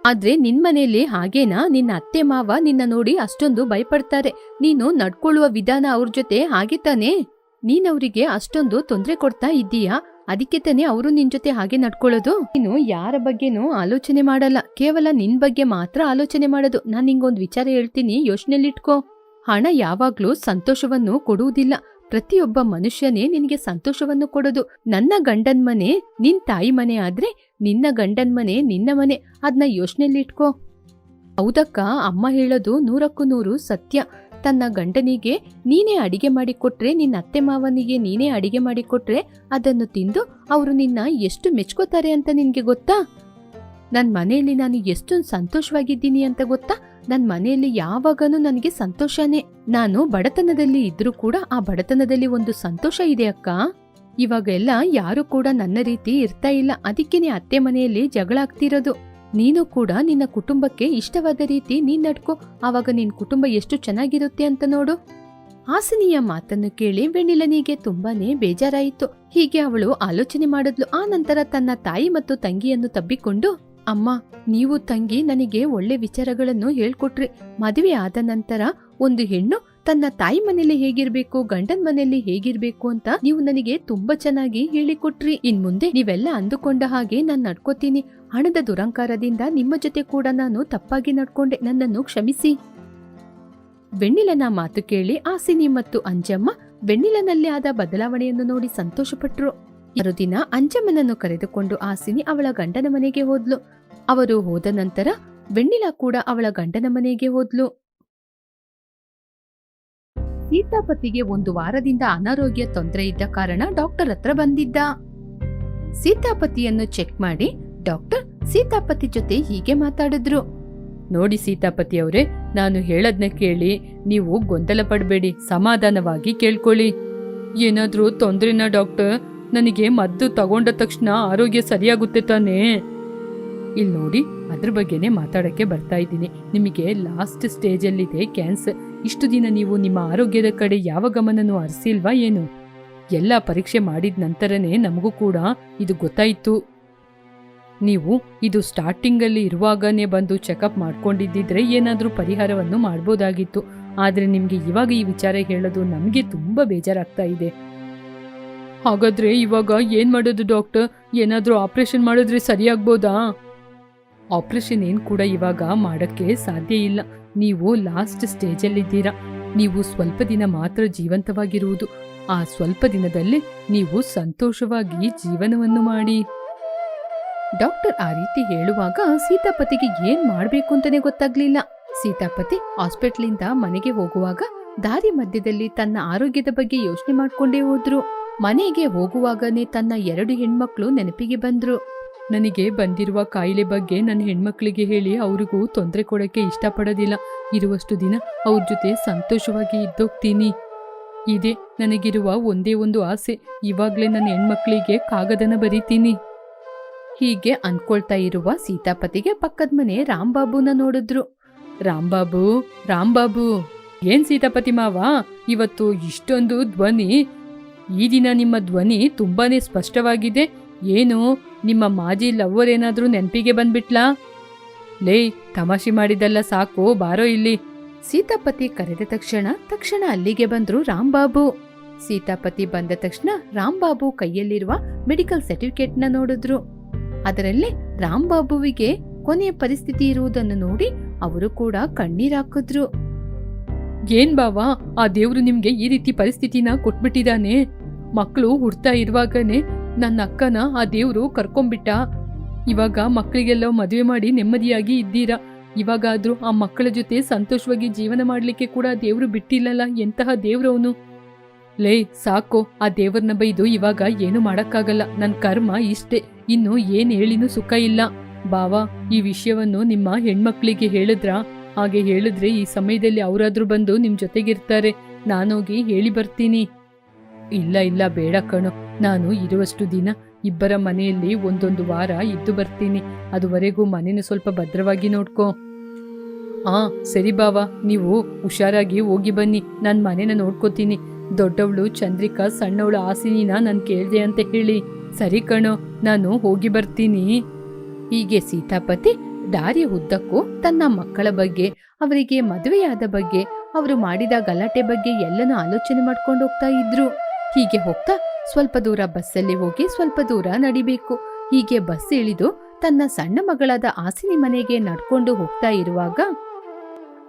ಆದ್ರೆ ನಿನ್ ಮನೆಯಲ್ಲಿ ಹಾಗೇನಾ? ನಿನ್ನ ಅತ್ತೆ ಮಾವ ನಿನ್ನ ನೋಡಿ ಅಷ್ಟೊಂದು ಭಯಪಡ್ತಾರೆ. ನೀನು ನಡ್ಕೊಳ್ಳುವ ವಿಧಾನ ಅವ್ರ ಜೊತೆ ಹಾಗೆ ತಾನೇ. ನೀನವರಿಗೆ ಅಷ್ಟೊಂದು ತೊಂದರೆ ಕೊಡ್ತಾ ಇದ್ದೀಯಾ? ಅದಕ್ಕೆ ತಾನೇ ಅವರು ನಿನ್ ಜೊತೆ ಹಾಗೆ ನಡ್ಕೊಳ್ಳೋದು? ನೀನು ಯಾರ ಬಗ್ಗೆನೂ ಆಲೋಚನೆ ಮಾಡಲ್ಲ. ಕೇವಲ ನಿನ್ ಬಗ್ಗೆ ಮಾತ್ರ ಆಲೋಚನೆ ಮಾಡೋದು. ನಾನ್ ನಿಂಗೊಂದ್ ವಿಚಾರ ಹೇಳ್ತೀನಿ. ಯೋಚನೆಲಿಟ್ಕೋ. ಹಣ ಯಾವಾಗ್ಲೂ ಸಂತೋಷವನ್ನು ಕೊಡುವುದಿಲ್ಲ. ಪ್ರತಿಯೊಬ್ಬ ಮನುಷ್ಯನೇ ನಿನಗೆ ಸಂತೋಷವನ್ನು ಕೊಡೋದು. ನನ್ನ ಗಂಡನ್ ಮನೆ ನಿನ್ ತಾಯಿ ಮನೆ ಆದ್ರೆ ನಿನ್ನ ಗಂಡನ್ ಮನೆ ನಿನ್ನ ಮನೆ. ಅದ್ನ ಯೋಚನೆಲಿಟ್ಕೋ. ಹೌದಕ್ಕ? ಅಮ್ಮ ಹೇಳೋದು ನೂರಕ್ಕೂ ನೂರು ಸತ್ಯ. ತನ್ನ ಗಂಡನಿಗೆ ನೀನೇ ಅಡಿಗೆ ಮಾಡಿಕೊಟ್ರೆ ನಿನ್ನ ಅತ್ತೆ ಮಾವನಿಗೆ ನೀನೇ ಅಡಿಗೆ ಮಾಡಿಕೊಟ್ರೆ ಅದನ್ನು ತಿಂದು ಅವರು ನಿನ್ನ ಎಷ್ಟು ಮೆಚ್ಕೋತಾರೆ ಅಂತ ನಿನಗೆ ಗೊತ್ತಾ? ನನ್ ಮನೆಯಲ್ಲಿ ನಾನು ಎಷ್ಟೊಂದು ಸಂತೋಷವಾಗಿದ್ದೀನಿ ಅಂತ ಗೊತ್ತಾ? ನನ್ ಮನೆಯಲ್ಲಿ ಯಾವಾಗನೂ ನನಗೆ ಸಂತೋಷನೇ. ನಾನು ಬಡತನದಲ್ಲಿ ಇದ್ರೂ ಕೂಡ ಆ ಬಡತನದಲ್ಲಿ ಒಂದು ಸಂತೋಷ ಇದೆ ಅಕ್ಕ. ಇವಾಗೆಲ್ಲ ಯಾರು ಕೂಡ ನನ್ನ ರೀತಿ ಇರ್ತಾ ಇಲ್ಲ. ಅದಕ್ಕೇನೆ ಅತ್ತೆ ಮನೆಯಲ್ಲಿ ಜಗಳ ಆಗ್ತಿರೋದು. ನೀನು ಕೂಡ ನಿನ್ನ ಕುಟುಂಬಕ್ಕೆ ಇಷ್ಟವಾದ ರೀತಿ ನೀನ್ ನಡ್ಕೋ. ಆವಾಗ ನಿನ್ ಕುಟುಂಬ ಎಷ್ಟು ಚೆನ್ನಾಗಿರುತ್ತೆ ಅಂತ ನೋಡು. ಹಾಸಿನಿಯ ಮಾತನ್ನು ಕೇಳಿ ವೆಣ್ಣಿಲನಿಗೆ ತುಂಬಾನೇ ಬೇಜಾರಾಯಿತು. ಹೀಗೆ ಅವಳು ಆಲೋಚನೆ ಮಾಡಿದ್ಲು. ಆ ನಂತರ ತನ್ನ ತಾಯಿ ಮತ್ತು ತಂಗಿಯನ್ನು ತಬ್ಬಿಕೊಂಡು, ಅಮ್ಮ, ನೀವು ತಂಗಿ, ನನಗೆ ಒಳ್ಳೆ ವಿಚಾರಗಳನ್ನು ಹೇಳ್ಕೊಟ್ರಿ. ಮದುವೆ ಆದ ನಂತರ ಒಂದು ಹೆಣ್ಣು ತನ್ನ ತಾಯಿ ಮನೇಲಿ ಹೇಗಿರ್ಬೇಕು, ಗಂಡನ್ ಮನೆಯಲ್ಲಿ ಹೇಗಿರ್ಬೇಕು ಅಂತ ನೀವು ನನಗೆ ತುಂಬಾ ಚೆನ್ನಾಗಿ ಹೇಳಿಕೊಟ್ರಿ. ಇನ್ ಮುಂದೆ ನೀವೆಲ್ಲ ಅಂದುಕೊಂಡ ಹಾಗೆ ನಾನ್ ನಡ್ಕೋತೀನಿ. ಹಣದ ದುರಂಕಾರದಿಂದ ನಿಮ್ಮ ಜೊತೆ ಕೂಡ ನಾನು ತಪ್ಪಾಗಿ ನಡ್ಕೊಂಡೆ. ನನ್ನನ್ನು ಕ್ಷಮಿಸಿ. ಬೆಣ್ಣಿಲನ ಮಾತು ಕೇಳಿ ಆಸಿನಿ ಮತ್ತು ಅಂಜಮ್ಮ ಬೆಣ್ಣಿಲನಲ್ಲಿ ಆದ ಬದಲಾವಣೆಯನ್ನು ನೋಡಿ ಸಂತೋಷಪಟ್ಟರು ಮರುದಿನ ಅಂಜಮ್ಮನನ್ನು ಕರೆದುಕೊಂಡು ಆಸಿನಿ ಅವಳ ಗಂಡನ ಮನೆಗೆ ಹೋದ್ಲು. ಅವರು ಹೋದ ನಂತರ ಬೆಣ್ಣಿಲ ಕೂಡ ಅವಳ ಗಂಡನ ಮನೆಗೆ ಹೋದ್ಲು. ಸೀತಾಪತಿಗೆ ಒಂದು ವಾರದಿಂದ ಅನಾರೋಗ್ಯ ತೊಂದರೆ ಇದ್ದ ಕಾರಣ ಡಾಕ್ಟರ್ ಹತ್ರ ಬಂದಿದ್ದ. ಸೀತಾಪತಿಯನ್ನು ಚೆಕ್ ಮಾಡಿ ಡಾಕ್ಟರ್ ಸೀತಾಪತಿ ಜೊತೆ ಹೀಗೆ ಮಾತಾಡಿದ್ರು. ನೋಡಿ ಸೀತಾಪತಿ ಅವರೇ, ನಾನು ಹೇಳದ್ನ ಕೇಳಿ, ನೀವು ಗೊಂದಲ ಪಡಬೇಡಿ, ಸಮಾಧಾನವಾಗಿ ಕೇಳ್ಕೊಳ್ಳಿ. ಏನಾದರೂ ತೊಂದ್ರೆನಾ ಡಾಕ್ಟರ್? ನನಗೆ ಮದ್ದು ತಗೊಂಡ ತಕ್ಷಣ ಆರೋಗ್ಯ ಸರಿಯಾಗುತ್ತೆ ತಾನೇ? ಇಲ್ಲಿ ನೋಡಿ, ಅದ್ರ ಬಗ್ಗೆನೇ ಮಾತಾಡಕ್ಕೆ ಬರ್ತಾ ಇದ್ದೀನಿ. ನಿಮಗೆ ಲಾಸ್ಟ್ ಸ್ಟೇಜಲ್ಲಿದೆ ಕ್ಯಾನ್ಸರ್. ಇಷ್ಟು ದಿನ ನೀವು ನಿಮ್ಮ ಆರೋಗ್ಯದ ಕಡೆ ಯಾವ ಗಮನನೂ ಹರಿಸಿಲ್ವಾ ಏನು? ಎಲ್ಲ ಪರೀಕ್ಷೆ ಮಾಡಿದ ನಂತರನೇ ನಮಗೂ ಕೂಡ ಇದು ಗೊತ್ತಾಯಿತು. ನೀವು ಇದು ಸ್ಟಾರ್ಟಿಂಗಲ್ಲಿ ಇರುವಾಗನೇ ಬಂದು ಚೆಕಪ್ ಮಾಡ್ಕೊಂಡಿದ್ದಿದ್ರೆ ಏನಾದರೂ ಪರಿಹಾರವನ್ನು ಮಾಡ್ಬೋದಾಗಿತ್ತು. ಆದರೆ ನಿಮಗೆ ಇವಾಗ ಈ ವಿಚಾರ ಹೇಳೋದು ನಮಗೆ ತುಂಬ ಬೇಜಾರಾಗ್ತಾ ಇದೆ. ಹಾಗಾದ್ರೆ ಇವಾಗ ಏನು ಮಾಡೋದು ಡಾಕ್ಟರ್ ಏನಾದರೂ ಆಪರೇಷನ್ ಮಾಡಿದ್ರೆ ಸರಿಯಾಗ್ಬೋದಾ? ಆಪರೇಷನ್ ಏನು ಕೂಡ ಇವಾಗ ಮಾಡೋಕ್ಕೆ ಸಾಧ್ಯ ಇಲ್ಲ. ನೀವು ಲಾಸ್ಟ್ ಸ್ಟೇಜಲ್ಲಿದ್ದೀರಾ ನೀವು ಸ್ವಲ್ಪ ದಿನ ಮಾತ್ರ ಜೀವಂತವಾಗಿರುವುದು. ಆ ಸ್ವಲ್ಪ ದಿನದಲ್ಲಿ ನೀವು ಸಂತೋಷವಾಗಿ ಜೀವನವನ್ನು ಮಾಡಿ. ಡಾಕ್ಟರ್ ಆ ರೀತಿ ಹೇಳುವಾಗ ಸೀತಾಪತಿಗೆ ಏನ್ ಮಾಡ್ಬೇಕು ಅಂತಾನೆ ಗೊತ್ತಾಗ್ಲಿಲ್ಲ. ಸೀತಾಪತಿ ಹಾಸ್ಪಿಟ್ಲಿಂದ ಮನೆಗೆ ಹೋಗುವಾಗ ದಾರಿ ಮಧ್ಯದಲ್ಲಿ ತನ್ನ ಆರೋಗ್ಯದ ಬಗ್ಗೆ ಯೋಚನೆ ಮಾಡ್ಕೊಂಡೇ ಹೋದ್ರು. ಮನೆಗೆ ಹೋಗುವಾಗನೇ ತನ್ನ ಎರಡು ಹೆಣ್ಮಕ್ಳು ನೆನಪಿಗೆ ಬಂದ್ರು. ನನಗೆ ಬಂದಿರುವ ಕಾಯಿಲೆ ಬಗ್ಗೆ ನನ್ನ ಹೆಣ್ಮಕ್ಳಿಗೆ ಹೇಳಿ ಅವ್ರಿಗೂ ತೊಂದರೆ ಕೊಡಕ್ಕೆ ಇಷ್ಟಪಡೋದಿಲ್ಲ. ಇರುವಷ್ಟು ದಿನ ಅವ್ರ ಜೊತೆ ಸಂತೋಷವಾಗಿ ಇದ್ದೋಗ್ತೀನಿ. ಇದೇ, ನನಗಿರುವ ಒಂದೇ ಒಂದು ಆಸೆ. ಇವಾಗ್ಲೇ ನನ್ನ ಹೆಣ್ಮಕ್ಳಿಗೆ ಕಾಗದನ ಬರೀತೀನಿ. ಹೀಗೆ ಅನ್ಕೊಳ್ತಾ ಇರುವ ಸೀತಾಪತಿಗೆ ಪಕ್ಕದ ಮನೆ ರಾಂಬಾಬುನ ನೋಡಿದ್ರು. ರಾಂಬಾಬು ರಾಂಬಾಬು ಏನ್ ಸೀತಾಪತಿ ಮಾವ, ಇವತ್ತು ಇಷ್ಟೊಂದು ಧ್ವನಿ. ಈ ದಿನ ನಿಮ್ಮ ಧ್ವನಿ ತುಂಬಾನೇ ಸ್ಪಷ್ಟವಾಗಿದೆ. ಏನು, ನಿಮ್ಮ ಮಾಜಿ ಲವ್ವರ್ ಏನಾದ್ರೂ ನೆನಪಿಗೆ ಬಂದ್ಬಿಟ್ಲಾ? ಲೇ, ತಮಾಷೆ ಮಾಡಿದಲ್ಲ ಸಾಕು, ಬಾರೋ ಇಲ್ಲಿ. ಸೀತಾಪತಿ ಕರೆದ ತಕ್ಷಣ ತಕ್ಷಣ ಅಲ್ಲಿಗೆ ಬಂದ್ರು ರಾಮ್ಬಾಬು. ಸೀತಾಪತಿ ಬಂದ ತಕ್ಷಣ ರಾಂಬಾಬು ಕೈಯಲ್ಲಿರುವ ಮೆಡಿಕಲ್ ಸರ್ಟಿಫಿಕೇಟ್ನ ನೋಡಿದ್ರು. ಅದರಲ್ಲಿ ರಾಂಬಾಬುವಿಗೆ ಕೊನೆಯ ಪರಿಸ್ಥಿತಿ ಇರುವುದನ್ನು ನೋಡಿ ಅವರು ಕೂಡ ಕಣ್ಣೀರಾಕಿದ್ರು ಏನ್ ಬಾವಾ, ಆ ದೇವ್ರು ನಿಮ್ಗೆ ಈ ರೀತಿ ಪರಿಸ್ಥಿತಿನ ಕೊಟ್ಬಿಟ್ಟಿದಾನೆ? ಮಕ್ಕಳು ಹುಡ್ತಾ ಇರುವಾಗನೇ ನನ್ನ ಅಕ್ಕನ ಆ ದೇವ್ರು ಕರ್ಕೊಂಬಿಟ್ಟ ಇವಾಗ ಮಕ್ಕಳಿಗೆಲ್ಲ ಮದುವೆ ಮಾಡಿ ನೆಮ್ಮದಿಯಾಗಿ ಇದ್ದೀರಾ? ಇವಾಗಾದ್ರೂ ಆ ಮಕ್ಕಳ ಜೊತೆ ಸಂತೋಷವಾಗಿ ಜೀವನ ಮಾಡ್ಲಿಕ್ಕೆ ಕೂಡ ದೇವ್ರು ಬಿಟ್ಟಿಲ್ಲಲ್ಲ ಎಂತಹ ದೇವ್ರವನು ಲೇ ಸಾಕು. ಆ ದೇವ್ರನ್ನ ಬೈದು ಇವಾಗ ಏನು ಮಾಡಕ್ಕಾಗಲ್ಲ. ನನ್ ಕರ್ಮ ಇಷ್ಟೇ. ಇನ್ನು ಏನ್ ಹೇಳಿನೂ ಸುಖ ಇಲ್ಲ. ಬಾವಾ ಈ ವಿಷಯವನ್ನು ನಿಮ್ಮ ಹೆಣ್ಮಕ್ಳಿಗೆ ಹೇಳಿದ್ರ? ಹಾಗೆ ಹೇಳಿದ್ರೆ ಈ ಸಮಯದಲ್ಲಿ ಅವರಾದ್ರೂ ಬಂದು ನಿಮ್ ಜೊತೆಗಿರ್ತಾರೆ. ನಾನೋಗಿ ಹೇಳಿ ಬರ್ತೀನಿ. ಇಲ್ಲ ಇಲ್ಲ, ಬೇಡ ಕಣು. ನಾನು ಇರುವಷ್ಟು ದಿನ ಇಬ್ಬರ ಮನೆಯಲ್ಲಿ ಒಂದೊಂದು ವಾರ ಇದ್ದು ಬರ್ತೀನಿ. ಅದುವರೆಗೂ ಮನೇನ ಸ್ವಲ್ಪ ಭದ್ರವಾಗಿ ನೋಡ್ಕೋ. ಆ, ಸರಿ ಬಾವ ನೀವು ಹುಷಾರಾಗಿ ಹೋಗಿ ಬನ್ನಿ. ನಾನು ಮನೇನ ನೋಡ್ಕೋತೀನಿ. ದೊಡ್ಡವಳು ಚಂದ್ರಿಕಾ ಸಣ್ಣವಳು ಆಸಿನಿನ ನಾನು ಕೇಳಿದೆ ಅಂತ ಹೇಳಿ. ಸರಿ ಕಣೋ, ನಾನು ಹೋಗಿ ಬರ್ತೀನಿ. ಹೀಗೆ ಸೀತಾಪತಿ ದಾರಿ ಉದ್ದಕ್ಕೂ ತನ್ನ ಮಕ್ಕಳ ಬಗ್ಗೆ, ಅವರಿಗೆ ಮದುವೆಯಾದ ಬಗ್ಗೆ, ಅವರು ಮಾಡಿದ ಗಲಾಟೆ ಬಗ್ಗೆ ಎಲ್ಲನೂ ಆಲೋಚನೆ ಮಾಡ್ಕೊಂಡು ಹೋಗ್ತಾ ಇದ್ರು. ಹೀಗೆ ಹೋಗ್ತಾ ಸ್ವಲ್ಪ ದೂರ ಬಸ್ಸಲ್ಲಿ ಹೋಗಿ ಸ್ವಲ್ಪ ದೂರ ನಡಿಬೇಕು. ಹೀಗೆ ಬಸ್ ಇಳಿದು ತನ್ನ ಸಣ್ಣ ಮಗಳಾದ ಆಸಿನಿ ಮನೆಗೆ ನಡ್ಕೊಂಡು ಹೋಗ್ತಾ ಇರುವಾಗ,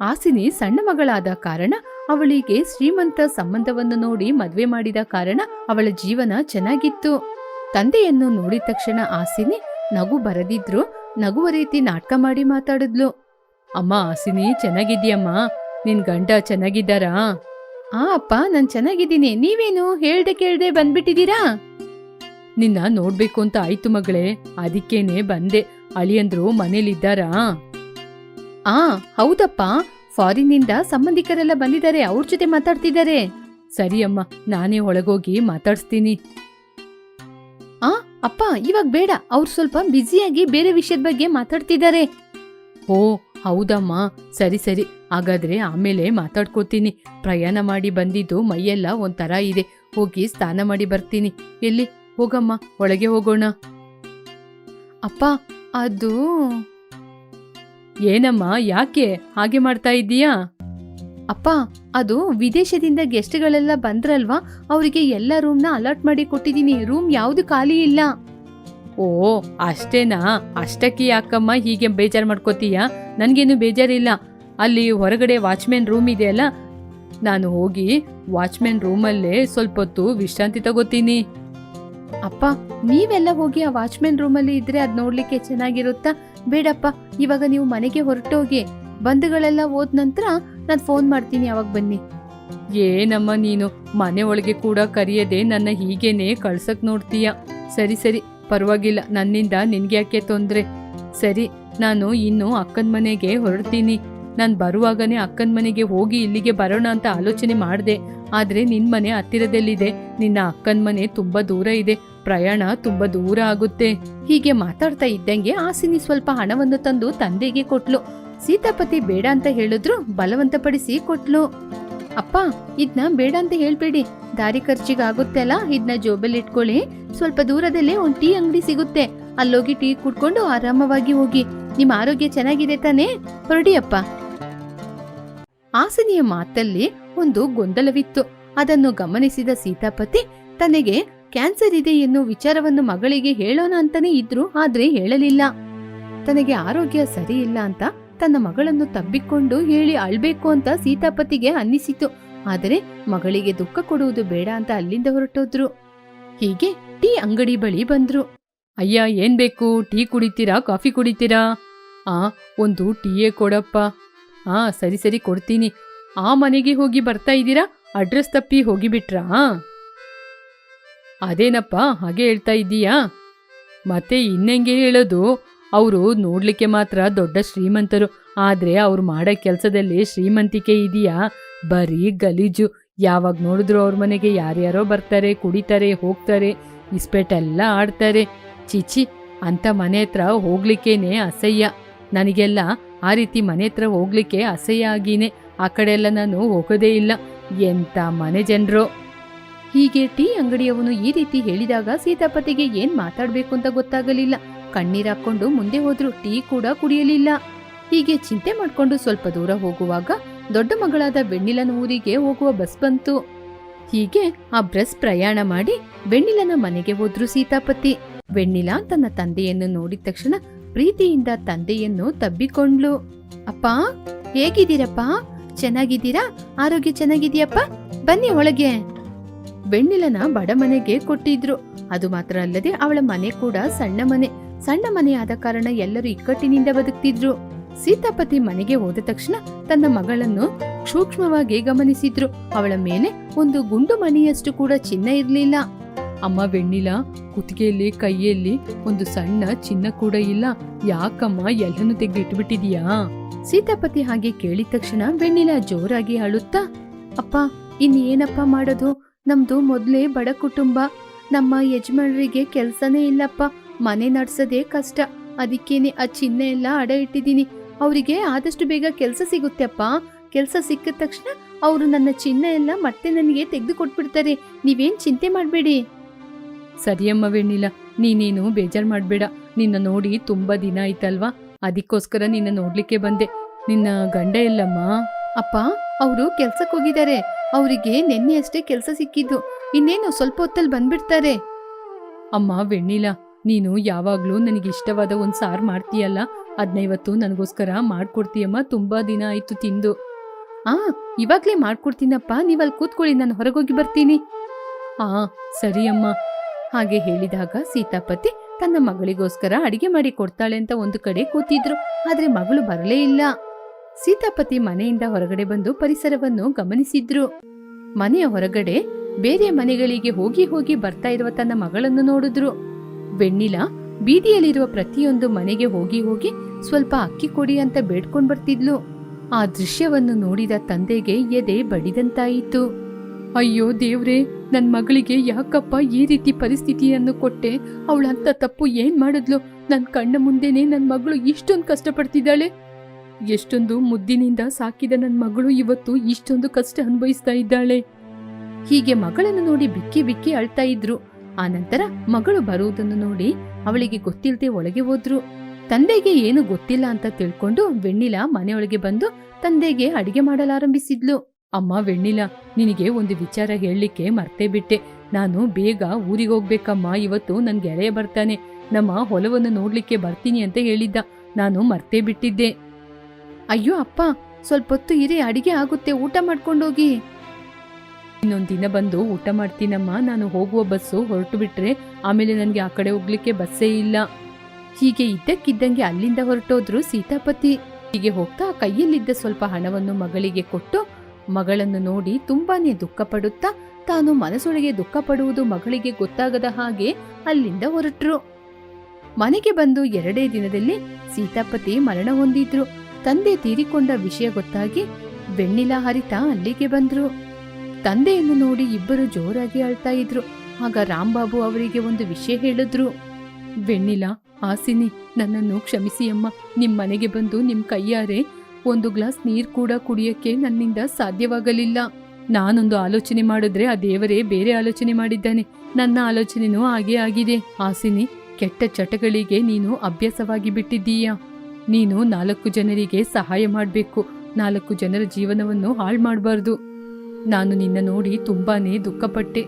ಆಸಿನಿ ಸಣ್ಣ ಮಗಳಾದ ಕಾರಣ ಅವಳಿಗೆ ಶ್ರೀಮಂತ ಸಂಬಂಧವನ್ನು ನೋಡಿ ಮದುವೆ ಮಾಡಿದ ಕಾರಣ ಅವಳ ಜೀವನ ಚೆನ್ನಾಗಿತ್ತು. ತಂದೆಯನ್ನು ನೋಡಿದ ತಕ್ಷಣ ಆಸಿನಿ ನಗು ಬರದಿದ್ರು, ನಗುವ ರೀತಿ ನಾಟಕ ಮಾಡಿ ಮಾತಾಡಿದ್ಲು. ಅಮ್ಮ, ಆಸಿನಿ ಚೆನ್ನಾಗಿದ್ಯಮ್ಮ ನಿನ್ ಗಂಡ ಚೆನ್ನಾಗಿದ್ದಾರಾ? ಆ, ಅಪ್ಪ, ನಾನ್ ಚೆನ್ನಾಗಿದ್ದೀನಿ. ನೀವೇನು ಹೇಳ್ದೆ ಕೇಳ್ದೆ ಬಂದ್ಬಿಟ್ಟಿದೀರಾ ನಿನ್ನ ನೋಡ್ಬೇಕು ಅಂತ ಆಯ್ತು ಮಗಳೇ. ಅದಕ್ಕೇನೆ ಬಂದೆ. ಅಳಿಯಂದ್ರು ಮನೇಲಿದ್ದಾರಾ? ಆ, ಹೌದಪ್ಪ. ಫಾರಿನ್ನಿಂದ ಸಂಬಂಧಿಕರೆಲ್ಲ ಬಂದಿದ್ದಾರೆ, ಅವ್ರ ಜೊತೆ ಮಾತಾಡ್ತಿದ್ದಾರೆ. ಸರಿ ಅಮ್ಮ, ನಾನೇ ಒಳಗೋಗಿ ಮಾತಾಡ್ಸ್ತೀನಿ. ಆ, ಅಪ್ಪ, ಇವಾಗ ಬೇಡ, ಅವ್ರು ಸ್ವಲ್ಪ ಬ್ಯುಸಿಯಾಗಿ ಬೇರೆ ವಿಷಯದ ಬಗ್ಗೆ ಮಾತಾಡ್ತಿದ್ದಾರೆ. ಓ, ಹೌದಮ್ಮ, ಸರಿ ಸರಿ, ಹಾಗಾದ್ರೆ ಆಮೇಲೆ ಮಾತಾಡ್ಕೋತೀನಿ. ಪ್ರಯಾಣ ಮಾಡಿ ಬಂದಿದ್ದು ಮೈಯೆಲ್ಲ ಒಂಥರ ಇದೆ, ಹೋಗಿ ಸ್ನಾನ ಮಾಡಿ ಬರ್ತೀನಿ. ಎಲ್ಲಿ? ಹೋಗಮ್ಮ, ಒಳಗೆ ಹೋಗೋಣ. ಅಪ್ಪ, ಅದು ಏನಮ್ಮ, ಯಾಕೆ? ಹಾಗೆ ಮಾಡ್ತಾ ಇದ್ದೀಯಾ? ಅಪ್ಪ, ಅದು ವಿದೇಶದಿಂದ ಗೆಸ್ಟ್ಗಳೆಲ್ಲ ಬಂದ್ರಲ್ವಾ? ಅವರಿಗೆ ಎಲ್ಲ ರೂಮ್ನ ಅಲರ್ಟ್ ಮಾಡಿ ಕೊಟ್ಟಿದ್ದೀನಿ. ರೂಮ್ ಯಾವುದು ಖಾಲಿ ಇಲ್ಲ. ಓ, ಅಷ್ಟೇನಾ? ಅಷ್ಟಕ್ಕೆ ಯಾಕಮ್ಮ ಹೀಗೆ ಬೇಜಾರು ಮಾಡ್ಕೋತೀಯ? ನನ್ಗೇನು ಬೇಜಾರಿಲ್ಲ. ಅಲ್ಲಿ ಹೊರಗಡೆ ವಾಚ್ಮೆನ್ ರೂಮ್ ಇದೆಯಲ್ಲ? ನಾನು ಹೋಗಿ ವಾಚ್ಮೆನ್ ರೂಮಲ್ಲೇ ಸ್ವಲ್ಪ ಹೊತ್ತು ವಿಶ್ರಾಂತಿ ತಗೋತೀನಿ. ಅಪ್ಪ, ನೀವೆಲ್ಲ ಹೋಗಿ ಆ ವಾಚ್ಮೆನ್ ರೂಮಲ್ಲಿ ಇದ್ರೆ ಅದ್ ನೋಡ್ಲಿಕ್ಕೆ ಚೆನ್ನಾಗಿರುತ್ತಾ? ಬೇಡಪ್ಪ, ಇವಾಗ ನೀವು ಮನೆಗೆ ಹೊರಟೋಗಿ ಬಂಧುಗಳೆಲ್ಲ ಹೋದ ನಂತರ ನಾನು ಫೋನ್ ಮಾಡ್ತೀನಿ ಅವಾಗ ಬನ್ನಿ. ಏನಮ್ಮ ನೀನು? ಮನೆ ಒಳಗೆ ಕೂಡ ಕರೆಯದೆ ನನ್ನ ಹೀಗೇನೆ ಕಳ್ಸಕ್ ನೋಡ್ತೀಯ? ಸರಿ ಸರಿ, ಪರವಾಗಿಲ್ಲ, ನನ್ನಿಂದ ನಿನ್ಗೆ ಯಾಕೆ ತೊಂದ್ರೆ? ಸರಿ, ನಾನು ಇನ್ನು ಅಕ್ಕನ ಮನೆಗೆ ಹೊರಡ್ತೀನಿ. ನಾನು ಬರುವಾಗನೇ ಅಕ್ಕನ ಮನೆಗೆ ಹೋಗಿ ಇಲ್ಲಿಗೆ ಬರೋಣ ಅಂತ ಆಲೋಚನೆ ಮಾಡಿದೆ. ಆದ್ರೆ ನಿನ್ ಮನೆ ಹತ್ತಿರದಲ್ಲಿದೆ. ನಿನ್ನ ಅಕ್ಕನ ಮನೆ ತುಂಬಾ ದೂರ ಇದೆ. ಪ್ರಯಾಣ ತುಂಬಾ ದೂರ ಆಗುತ್ತೆ. ಹೀಗೆ ಮಾತಾಡ್ತಾ ಇದ್ದಂಗೆ ಆಸಿನಿ ಸ್ವಲ್ಪ ಹಣವನ್ನು ತಂದು ತಂದೆಗೆ ಕೊಟ್ಲು. ಸೀತಾಪತಿ ಬೇಡ ಅಂತ ಹೇಳಿದ್ರು ಬಲವಂತಪಡಿಸಿ ಕೊಟ್ಲು. ಅಪ್ಪ, ಇದ್ನ ಬೇಡ ಅಂತ ಹೇಳ್ಬೇಡಿ. ದಾರಿ ಖರ್ಚಿಗಾಗುತ್ತಲ್ಲ ಇದನ್ನ ಜೋಬಲ್ಲಿ ಇಟ್ಕೊಳ್ಳಿ. ಸ್ವಲ್ಪ ದೂರದಲ್ಲೇ ಒಂದ್ ಟೀ ಅಂಗಡಿ ಸಿಗುತ್ತೆ. ಅಲ್ಲೋಗಿ ಟೀ ಕುಡ್ಕೊಂಡು ಆರಾಮವಾಗಿ ಹೋಗಿ. ನಿಮ್ ಆರೋಗ್ಯ ಚೆನ್ನಾಗಿದೆ ತಾನೇ? ಹೊರಡಿ ಅಪ್ಪ. ಆಸನಿಯ ಮಾತಲ್ಲಿ ಒಂದು ಗೊಂದಲವಿತ್ತು. ಅದನ್ನು ಗಮನಿಸಿದ ಸೀತಾಪತಿ, ತನಗೆ ಕ್ಯಾನ್ಸರ್ ಇದೆ ಎನ್ನುವ ವಿಚಾರವನ್ನು ಮಗಳಿಗೆ ಹೇಳೋಣ ಅಂತಾನೆ ಇದ್ರು, ಆದ್ರೆ ಹೇಳಲಿಲ್ಲ. ತನಗೆ ಆರೋಗ್ಯ ಸರಿ ಇಲ್ಲ ಅಂತ ತನ್ನ ಮಗಳನ್ನು ತಬ್ಬಿಕೊಂಡು ಹೇಳಿ ಅಳ್ಬೇಕು ಅಂತ ಸೀತಾಪತಿಗೆ ಅನ್ನಿಸಿತು. ಆದರೆ ಮಗಳಿಗೆ ದುಃಖ ಕೊಡುವುದು ಬೇಡ ಅಂತ ಅಲ್ಲಿಂದ ಹೊರಟೋದ್ರು. ಹೀಗೆ ಟೀ ಅಂಗಡಿ ಬಳಿ ಬಂದ್ರು. ಅಯ್ಯ, ಏನ್ ಬೇಕು? ಟೀ ಕುಡಿತೀರಾ? ಕಾಫಿ ಕುಡಿತೀರಾ? ಆ, ಒಂದು ಟೀಯೇ ಕೊಡಪ್ಪ. ಆ, ಸರಿ ಸರಿ, ಕೊಡ್ತೀನಿ. ಆ ಮನೆಗೆ ಹೋಗಿ ಬರ್ತಾ ಇದ್ದೀರಾ? ಅಡ್ರೆಸ್ ತಪ್ಪಿ ಹೋಗಿಬಿಟ್ರಾ? ಅದೇನಪ್ಪ, ಹಾಗೆ ಹೇಳ್ತಾ ಇದ್ದೀಯಾ? ಮತ್ತೆ ಇನ್ನಂಗೆ ಹೇಳೋದು? ಅವರು ನೋಡ್ಲಿಕ್ಕೆ ಮಾತ್ರ ದೊಡ್ಡ ಶ್ರೀಮಂತರು. ಆದ್ರೆ ಅವ್ರು ಮಾಡೋ ಕೆಲಸದಲ್ಲಿ ಶ್ರೀಮಂತಿಕೆ ಇದೆಯಾ? ಬರೀ ಗಲೀಜು. ಯಾವಾಗ ನೋಡಿದ್ರು ಅವ್ರ ಮನೆಗೆ ಯಾರ್ಯಾರೋ ಬರ್ತಾರೆ, ಕುಡಿತಾರೆ, ಹೋಗ್ತಾರೆ, ಇಸ್ಪೇಟೆಲ್ಲ ಆಡ್ತಾರೆ. ಚಿಚಿ ಅಂತ ಮನೆ ಹತ್ರ ಹೋಗ್ಲಿಕ್ಕೇನೆ ಅಸಹ್ಯ. ನನಗೆಲ್ಲ ಆ ರೀತಿ ಮನೆ ಹತ್ರ ಹೋಗ್ಲಿಕ್ಕೆ ಅಸಹ್ಯ ಆಗೀನೆ. ಆ ಕಡೆಯೆಲ್ಲ ನಾನು ಹೋಗೋದೇ ಇಲ್ಲ. ಎಂತ ಮನೆ ಜನರು. ಹೀಗೆ ಟೀ ಅಂಗಡಿಯವನು ಈ ರೀತಿ ಹೇಳಿದಾಗ ಸೀತಾಪತಿಗೆ ಏನ್ ಮಾತಾಡಬೇಕು ಅಂತ ಗೊತ್ತಾಗಲಿಲ್ಲ. ಕಣ್ಣೀರ್ ಹಾಕೊಂಡು ಮುಂದೆ ಹೋದ್ರು ಟೀ ಕೂಡ ಕುಡಿಯಲಿಲ್ಲ. ಹೀಗೆ ಚಿಂತೆ ಮಾಡ್ಕೊಂಡು ಸ್ವಲ್ಪ ದೂರ ಹೋಗುವಾಗ ದೊಡ್ಡ ಮಗಳಾದ ಬೆಣ್ಣಿಲನ ಊರಿಗೆ ಹೋಗುವ ಬಸ್ ಬಂತು. ಹೀಗೆ ಆ ಬಸ್ ಪ್ರಯಾಣ ಮಾಡಿ ಬೆಣ್ಣಿಲನ ಮನೆಗೆ ಹೋದ್ರು ಸೀತಾಪತಿ. ಬೆಣ್ಣಿಲ ತನ್ನ ತಂದೆಯನ್ನು ನೋಡಿದ ತಕ್ಷಣ ಪ್ರೀತಿಯಿಂದ ತಂದೆಯನ್ನು ತಬ್ಬಿಕೊಂಡ್ಲು ಅಪ್ಪ, ಹೇಗಿದ್ದೀರಪ್ಪ? ಚೆನ್ನಾಗಿದ್ದೀರಾ? ಆರೋಗ್ಯ ಚೆನ್ನಾಗಿದ್ಯಪ್ಪ? ಬನ್ನಿ ಒಳಗೆ. ಬೆಣ್ಣಿಲನ ಬಡ ಮನೆಗೆ ಕೊಟ್ಟಿದ್ರು. ಅದು ಮಾತ್ರ ಅಲ್ಲದೆ ಅವಳ ಮನೆ ಕೂಡ ಸಣ್ಣ ಮನೆ. ಸಣ್ಣ ಮನೆ ಕಾರಣ ಎಲ್ಲರೂ ಇಕ್ಕಟ್ಟಿನಿಂದ ಬದುಕ್ತಿದ್ರು. ಸೀತಾಪತಿ ಮನೆಗೆ ಹೋದ ತಕ್ಷಣ ತನ್ನ ಮಗಳನ್ನು ಸೂಕ್ಷ್ಮವಾಗಿ ಗಮನಿಸಿದ್ರು. ಅವಳ ಮೇಲೆ ಒಂದು ಗುಂಡು ಮಣಿಯಷ್ಟು ಕೂಡ ಚಿನ್ನ ಇರ್ಲಿಲ್ಲ. ಅಮ್ಮ ಬೆಣ್ಣಿಲ ಕುತ್ತಿಗೆಯಲ್ಲಿ, ಕೈಯಲ್ಲಿ ಒಂದು ಸಣ್ಣ ಚಿನ್ನ ಕೂಡ ಇಲ್ಲ. ಯಾಕಮ್ಮ ಎಲ್ಲನೂ ತೆಗೆದಿಟ್ಬಿಟ್ಟಿದೀಯಾ? ಸೀತಾಪತಿ ಹಾಗೆ ಕೇಳಿದ ತಕ್ಷಣ ಬೆಣ್ಣಿಲ ಜೋರಾಗಿ ಅಳುತ್ತಾ, ಅಪ್ಪ, ಇನ್ನೇನಪ್ಪ ಮಾಡೋದು? ನಮ್ದು ಮೊದ್ಲೇ ಬಡ ಕುಟುಂಬ. ನಮ್ಮ ಯಜಮಾನರಿಗೆ ಕೆಲ್ಸನೇ ಇಲ್ಲಪ್ಪ. ಮನೆ ನಡೆಸೋದೇ ಕಷ್ಟ. ಅದಕ್ಕೇನೆ ಆ ಚಿನ್ನ ಎಲ್ಲ ಅಡ ಇಟ್ಟಿದ್ದೀನಿ. ಅವರಿಗೆ ಆದಷ್ಟು ಬೇಗ ಕೆಲಸ ಸಿಗುತ್ತೆಪ್ಪ ಕೆಲಸ ಸಿಕ್ಕಿದ ತಕ್ಷಣ ಅವರು ನನ್ನ ಚಿನ್ನ ಎಲ್ಲ ಮತ್ತೆ ನನಗೆ ತೆಗೆದು ಕೊಟ್ಬಿಡ್ತಾರೆ ನೀವೇನ್ ಚಿಂತೆ ಮಾಡಬೇಡಿ. ಸರಿಯಮ್ಮ ವೆಣ್ಣಿಲ್ಲ ನೀನೇನು ಬೇಜಾರ್ ಮಾಡಬೇಡ. ನಿನ್ನ ನೋಡಿ ತುಂಬಾ ದಿನ ಆಯ್ತಲ್ವಾ? ಅದಕ್ಕೋಸ್ಕರ ನಿನ್ನ ನೋಡ್ಲಿಕ್ಕೆ ಬಂದೆ. ನಿನ್ನ ಗಂಡ ಎಲ್ಲಮ್ಮ? ಅಪ್ಪ, ಅವರು ಕೆಲ್ಸಕ್ಕೆ ಹೋಗಿದ್ದಾರೆ. ಅವರಿಗೆ ನಿನ್ನೆ ಅಷ್ಟೇ ಕೆಲಸ ಸಿಕ್ಕಿದ್ದು. ಇನ್ನೇನು ಸ್ವಲ್ಪ ಹೊತ್ತಲ್ಲಿ ಬಂದ್ಬಿಡ್ತಾರೆ. ಅಮ್ಮ, ವೆಣ್ಣಿಲ, ನೀನು ಯಾವಾಗ್ಲೂ ನನಗೆ ಇಷ್ಟವಾದ ಒಂದು ಸಾರು ಮಾಡ್ತೀಯಲ್ಲ? ಅದ್ನೈವತ್ತು ನನಗೋಸ್ಕರ ಮಾಡ್ಕೊಡ್ತೀಯಮ್ಮ? ತುಂಬಾ ದಿನ ಆಯ್ತು ತಿಂದು. ಆ, ಇವಾಗ್ಲೇ ಮಾಡ್ಕೊಡ್ತೀನಪ್ಪ. ನೀವಲ್ಲಿ ಕೂತ್ಕೊಳ್ಳಿ, ನಾನು ಹೊರಗೋಗಿ ಬರ್ತೀನಿ. ಆ ಸರಿ ಅಮ್ಮ ಹಾಗೆ ಹೇಳಿದಾಗ ಸೀತಾಪತಿ ತನ್ನ ಮಗಳಿಗೋಸ್ಕರ ಅಡಿಗೆ ಮಾಡಿ ಕೊಡ್ತಾಳೆ ಅಂತ ಒಂದು ಕಡೆ ಕೂತಿದ್ರು. ಆದ್ರೆ ಮಗಳು ಬರಲೇ ಇಲ್ಲ. ಸೀತಾಪತಿ ಮನೆಯಿಂದ ಹೊರಗಡೆ ಬಂದು ಪರಿಸರವನ್ನು ಗಮನಿಸಿದ್ರು. ಮನೆಯ ಹೊರಗಡೆ ಬೇರೆ ಮನೆಗಳಿಗೆ ಹೋಗಿ ಹೋಗಿ ಬರ್ತಾ ಇರುವ ತನ್ನ ಮಗಳನ್ನು ನೋಡಿದ್ರು. ಬೆಣ್ಣಿಲ ಬೀದಿಯಲ್ಲಿರುವ ಪ್ರತಿಯೊಂದು ಮನೆಗೆ ಹೋಗಿ ಹೋಗಿ ಸ್ವಲ್ಪ ಅಕ್ಕಿ ಕೊಡಿ ಅಂತ ಬೇಡ್ಕೊಂಡ್ ಬರ್ತಿದ್ಲು. ಆ ದೃಶ್ಯವನ್ನು ನೋಡಿದ ತಂದೆಗೆ ಎದೆ ಬಡಿದಂತಾಯಿತು. ಅಯ್ಯೋ ದೇವ್ರೇ ನನ್ ಮಗಳಿಗೆ ಯಾಕಪ್ಪ ಈ ರೀತಿ ಪರಿಸ್ಥಿತಿಯನ್ನು ಕೊಟ್ಟೆ? ಅವಳಂತ ತಪ್ಪು ಏನ್ ಮಾಡಿದ್ಲು? ನನ್ ಕಣ್ಣ ಮುಂದೆನೆ ನನ್ ಮಗಳು ಇಷ್ಟೊಂದು ಕಷ್ಟಪಡ್ತಿದ್ದಾಳೆ? ಎಷ್ಟೊಂದು ಮುದ್ದಿನಿಂದ ಸಾಕಿದ ನನ್ ಮಗಳು ಇವತ್ತು ಇಷ್ಟೊಂದು ಕಷ್ಟ ಅನುಭವಿಸ್ತಾ ಇದ್ದಾಳೆ. ಹೀಗೆ ಮಗಳನ್ನು ನೋಡಿ ಬಿಕ್ಕಿ ಬಿಕ್ಕಿ ಅಳ್ತಾ ಇದ್ರು. ಆ ನಂತರ ಮಗಳು ಬರುವುದನ್ನು ನೋಡಿ ಅವಳಿಗೆ ಗೊತ್ತಿಲ್ಲದೆ ಒಳಗೆ ಹೋದ್ರು. ತಂದೆಗೆ ಏನು ಗೊತ್ತಿಲ್ಲ ಅಂತ ತಿಳ್ಕೊಂಡು ವೆಣ್ಣಿಲ ಮನೆಯೊಳಗೆ ಬಂದು ತಂದೆಗೆ ಅಡಿಗೆ ಮಾಡಲಾರಂಭಿಸಿದ್ಲು. ಅಮ್ಮ ವೆಣ್ಣಿಲ, ನಿನಗೆ ಒಂದು ವಿಚಾರ ಹೇಳಲಿಕ್ಕೆ ಮರ್ತೇ ಬಿಟ್ಟೆ. ನಾನು ಬೇಗ ಊರಿಗೆ ಹೋಗ್ಬೇಕಮ್ಮ, ಇವತ್ತು ನನ್ ಗೆಳೆಯ ಬರ್ತಾನೆ. ನಮ್ಮ ಹೊಲವನ್ನು ನೋಡ್ಲಿಕ್ಕೆ ಬರ್ತೀನಿ ಅಂತ ಹೇಳಿದ್ದ. ನಾನು ಮರ್ತೇ ಬಿಟ್ಟಿದ್ದೆ. ಅಯ್ಯೋ ಅಪ್ಪ ಸ್ವಲ್ಪ ಹೊತ್ತು ಇರೇ, ಅಡಿಗೆ ಆಗುತ್ತೆ, ಊಟ ಮಾಡ್ಕೊಂಡೋಗಿ. ಇನ್ನೊಂದು ದಿನ ಬಂದು ಊಟ ಮಾಡ್ತೀನಮ್ಮ, ನಾನು ಹೋಗುವ ಬಸ್ಸು ಹೊರಟು ಬಿಟ್ರೆ ಆಮೇಲೆ ನನಗೆ ಆ ಕಡೆ ಹೋಗ್ಲಿಕ್ಕೆ ಬಸ್ಸೇ ಇಲ್ಲ. ಹೀಗೆ ಇದ್ದಕ್ಕಿದ್ದಂಗೆ ಅಲ್ಲಿಂದ ಹೊರಟೋದ್ರು ಸೀತಾಪತಿ. ಹೀಗೆ ಹೋಗ್ತಾ ಕೈಯಲ್ಲಿದ್ದ ಸ್ವಲ್ಪ ಹಣವನ್ನು ಮಗಳಿಗೆ ಕೊಟ್ಟು ಮಗಳನ್ನು ನೋಡಿ ತುಂಬಾನೇ ದುಃಖಪಡುತ್ತಾ ತಾನು ಮನಸೊಳಗೆ ದುಃಖಪಡುವುದು ಮಗಳಿಗೆ ಗೊತ್ತಾಗದ ಹಾಗೆ ಅಲ್ಲಿಂದ ಹೊರಟ್ರು. ಮನೆಗೆ ಬಂದು ಎರಡೇ ದಿನದಲ್ಲಿ ಸೀತಾಪತಿ ಮರಣ ಹೊಂದಿದ್ರು. ತಂದೆ ತೀರಿಕೊಂಡ ವಿಷಯ ಗೊತ್ತಾಗಿ ಬೆಣ್ಣಿಲ ಹರಿತ ಅಲ್ಲಿಗೆ ಬಂದ್ರು. ತಂದೆಯನ್ನು ನೋಡಿ ಇಬ್ಬರು ಜೋರಾಗಿ ಅಳ್ತಾ ಇದ್ರು. ಆಗ ರಾಂಬಾಬು ಅವರಿಗೆ ಒಂದು ವಿಷಯ ಹೇಳಿದ್ರು. ಬೆಣ್ಣಿಲ ಆಸಿನಿ ನನ್ನನ್ನು ಕ್ಷಮಿಸಿ ಅಮ್ಮ ನಿಮ್ಮ ಮನೆಗೆ ಬಂದು ನಿಮ್ ಕೈಯಾರೆ ಒಂದು ಗ್ಲಾಸ್ ನೀರು ಕೂಡ ಕುಡಿಯಕ್ಕೆ ನನ್ನಿಂದ ಸಾಧ್ಯವಾಗಲಿಲ್ಲ. ನಾನೊಂದು ಆಲೋಚನೆ ಮಾಡಿದ್ರೆ ಆ ದೇವರೇ ಬೇರೆ ಆಲೋಚನೆ ಮಾಡಿದ್ದಾನೆ. ನನ್ನ ಆಲೋಚನೆನೂ ಹಾಗೇ ಆಗಿದೆ. ಆಸಿನಿ ಕೆಟ್ಟ ಚಟಗಳಿಗೆ ನೀನು ಅಭ್ಯಾಸವಾಗಿ ಬಿಟ್ಟಿದ್ದೀಯಾ? ನೀನು ನಾಲ್ಕು ಜನರಿಗೆ ಸಹಾಯ ಮಾಡಬೇಕು. ನಾಲ್ಕು ಜನರ ಜೀವನವನ್ನು ಹಾಳು ಮಾಡಬಾರ್ದು. ನಾನು ನಿನ್ನ ನೋಡಿ ತುಂಬಾನೇ ದುಃಖಪಟ್ಟೆ.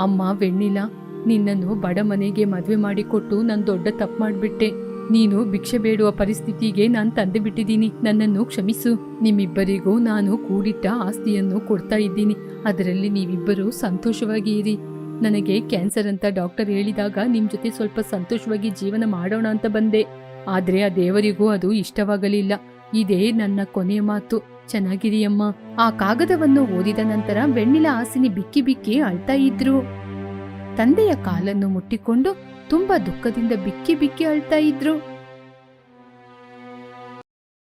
ಅಮ್ಮ, ವೆಣ್ಣಿಲ, ನಿನ್ನನ್ನು ಬಡ ಮನೆಗೆ ಮದುವೆ ಮಾಡಿಕೊಟ್ಟು ನಾನು ದೊಡ್ಡ ತಪ್ಪು ಮಾಡಿಬಿಟ್ಟೆ. ನೀನು ಭಿಕ್ಷೆ ಬೇಡುವ ಪರಿಸ್ಥಿತಿಗೆ ನಾನು ತಂದೆ ಬಿಟ್ಟಿದ್ದೀನಿ. ನನ್ನನ್ನು ಕ್ಷಮಿಸು. ನಿಮ್ಮಿಬ್ಬರಿಗೂ ನಾನು ಕೂಡಿಟ್ಟ ಆಸ್ತಿಯನ್ನು ಕೊಡ್ತಾ ಇದ್ದೀನಿ. ಅದರಲ್ಲಿ ನೀವಿಬ್ಬರೂ ಸಂತೋಷವಾಗಿ ಇರಿ. ನನಗೆ ಕ್ಯಾನ್ಸರ್ ಅಂತ ಡಾಕ್ಟರ್ ಹೇಳಿದಾಗ ನಿಮ್ಮ ಜೊತೆ ಸ್ವಲ್ಪ ಸಂತೋಷವಾಗಿ ಜೀವನ ಮಾಡೋಣ ಅಂತ ಬಂದೆ. ಆದ್ರೆ ಆ ದೇವರಿಗೂ ಅದು ಇಷ್ಟವಾಗಲಿಲ್ಲ. ಇದೇ ನನ್ನ ಕೊನೆಯ ಮಾತು. ಚೆನ್ನಾಗಿರಿಯಮ್ಮ ಆ ಕಾಗದವನ್ನು ಓದಿದ ನಂತರ ಬೆಣ್ಣಿಲ ಆಸಿನಿ ಬಿಕ್ಕಿ ಬಿಕ್ಕಿ ಅಳ್ತಾ ಇದ್ರು. ತಂದೆಯ ಕಾಲನ್ನು ಮುಟ್ಟಿಕೊಂಡು ತುಂಬಾ ದುಃಖದಿಂದ ಬಿಕ್ಕಿ ಬಿಕ್ಕಿ ಅಳ್ತಾ ಇದ್ರು.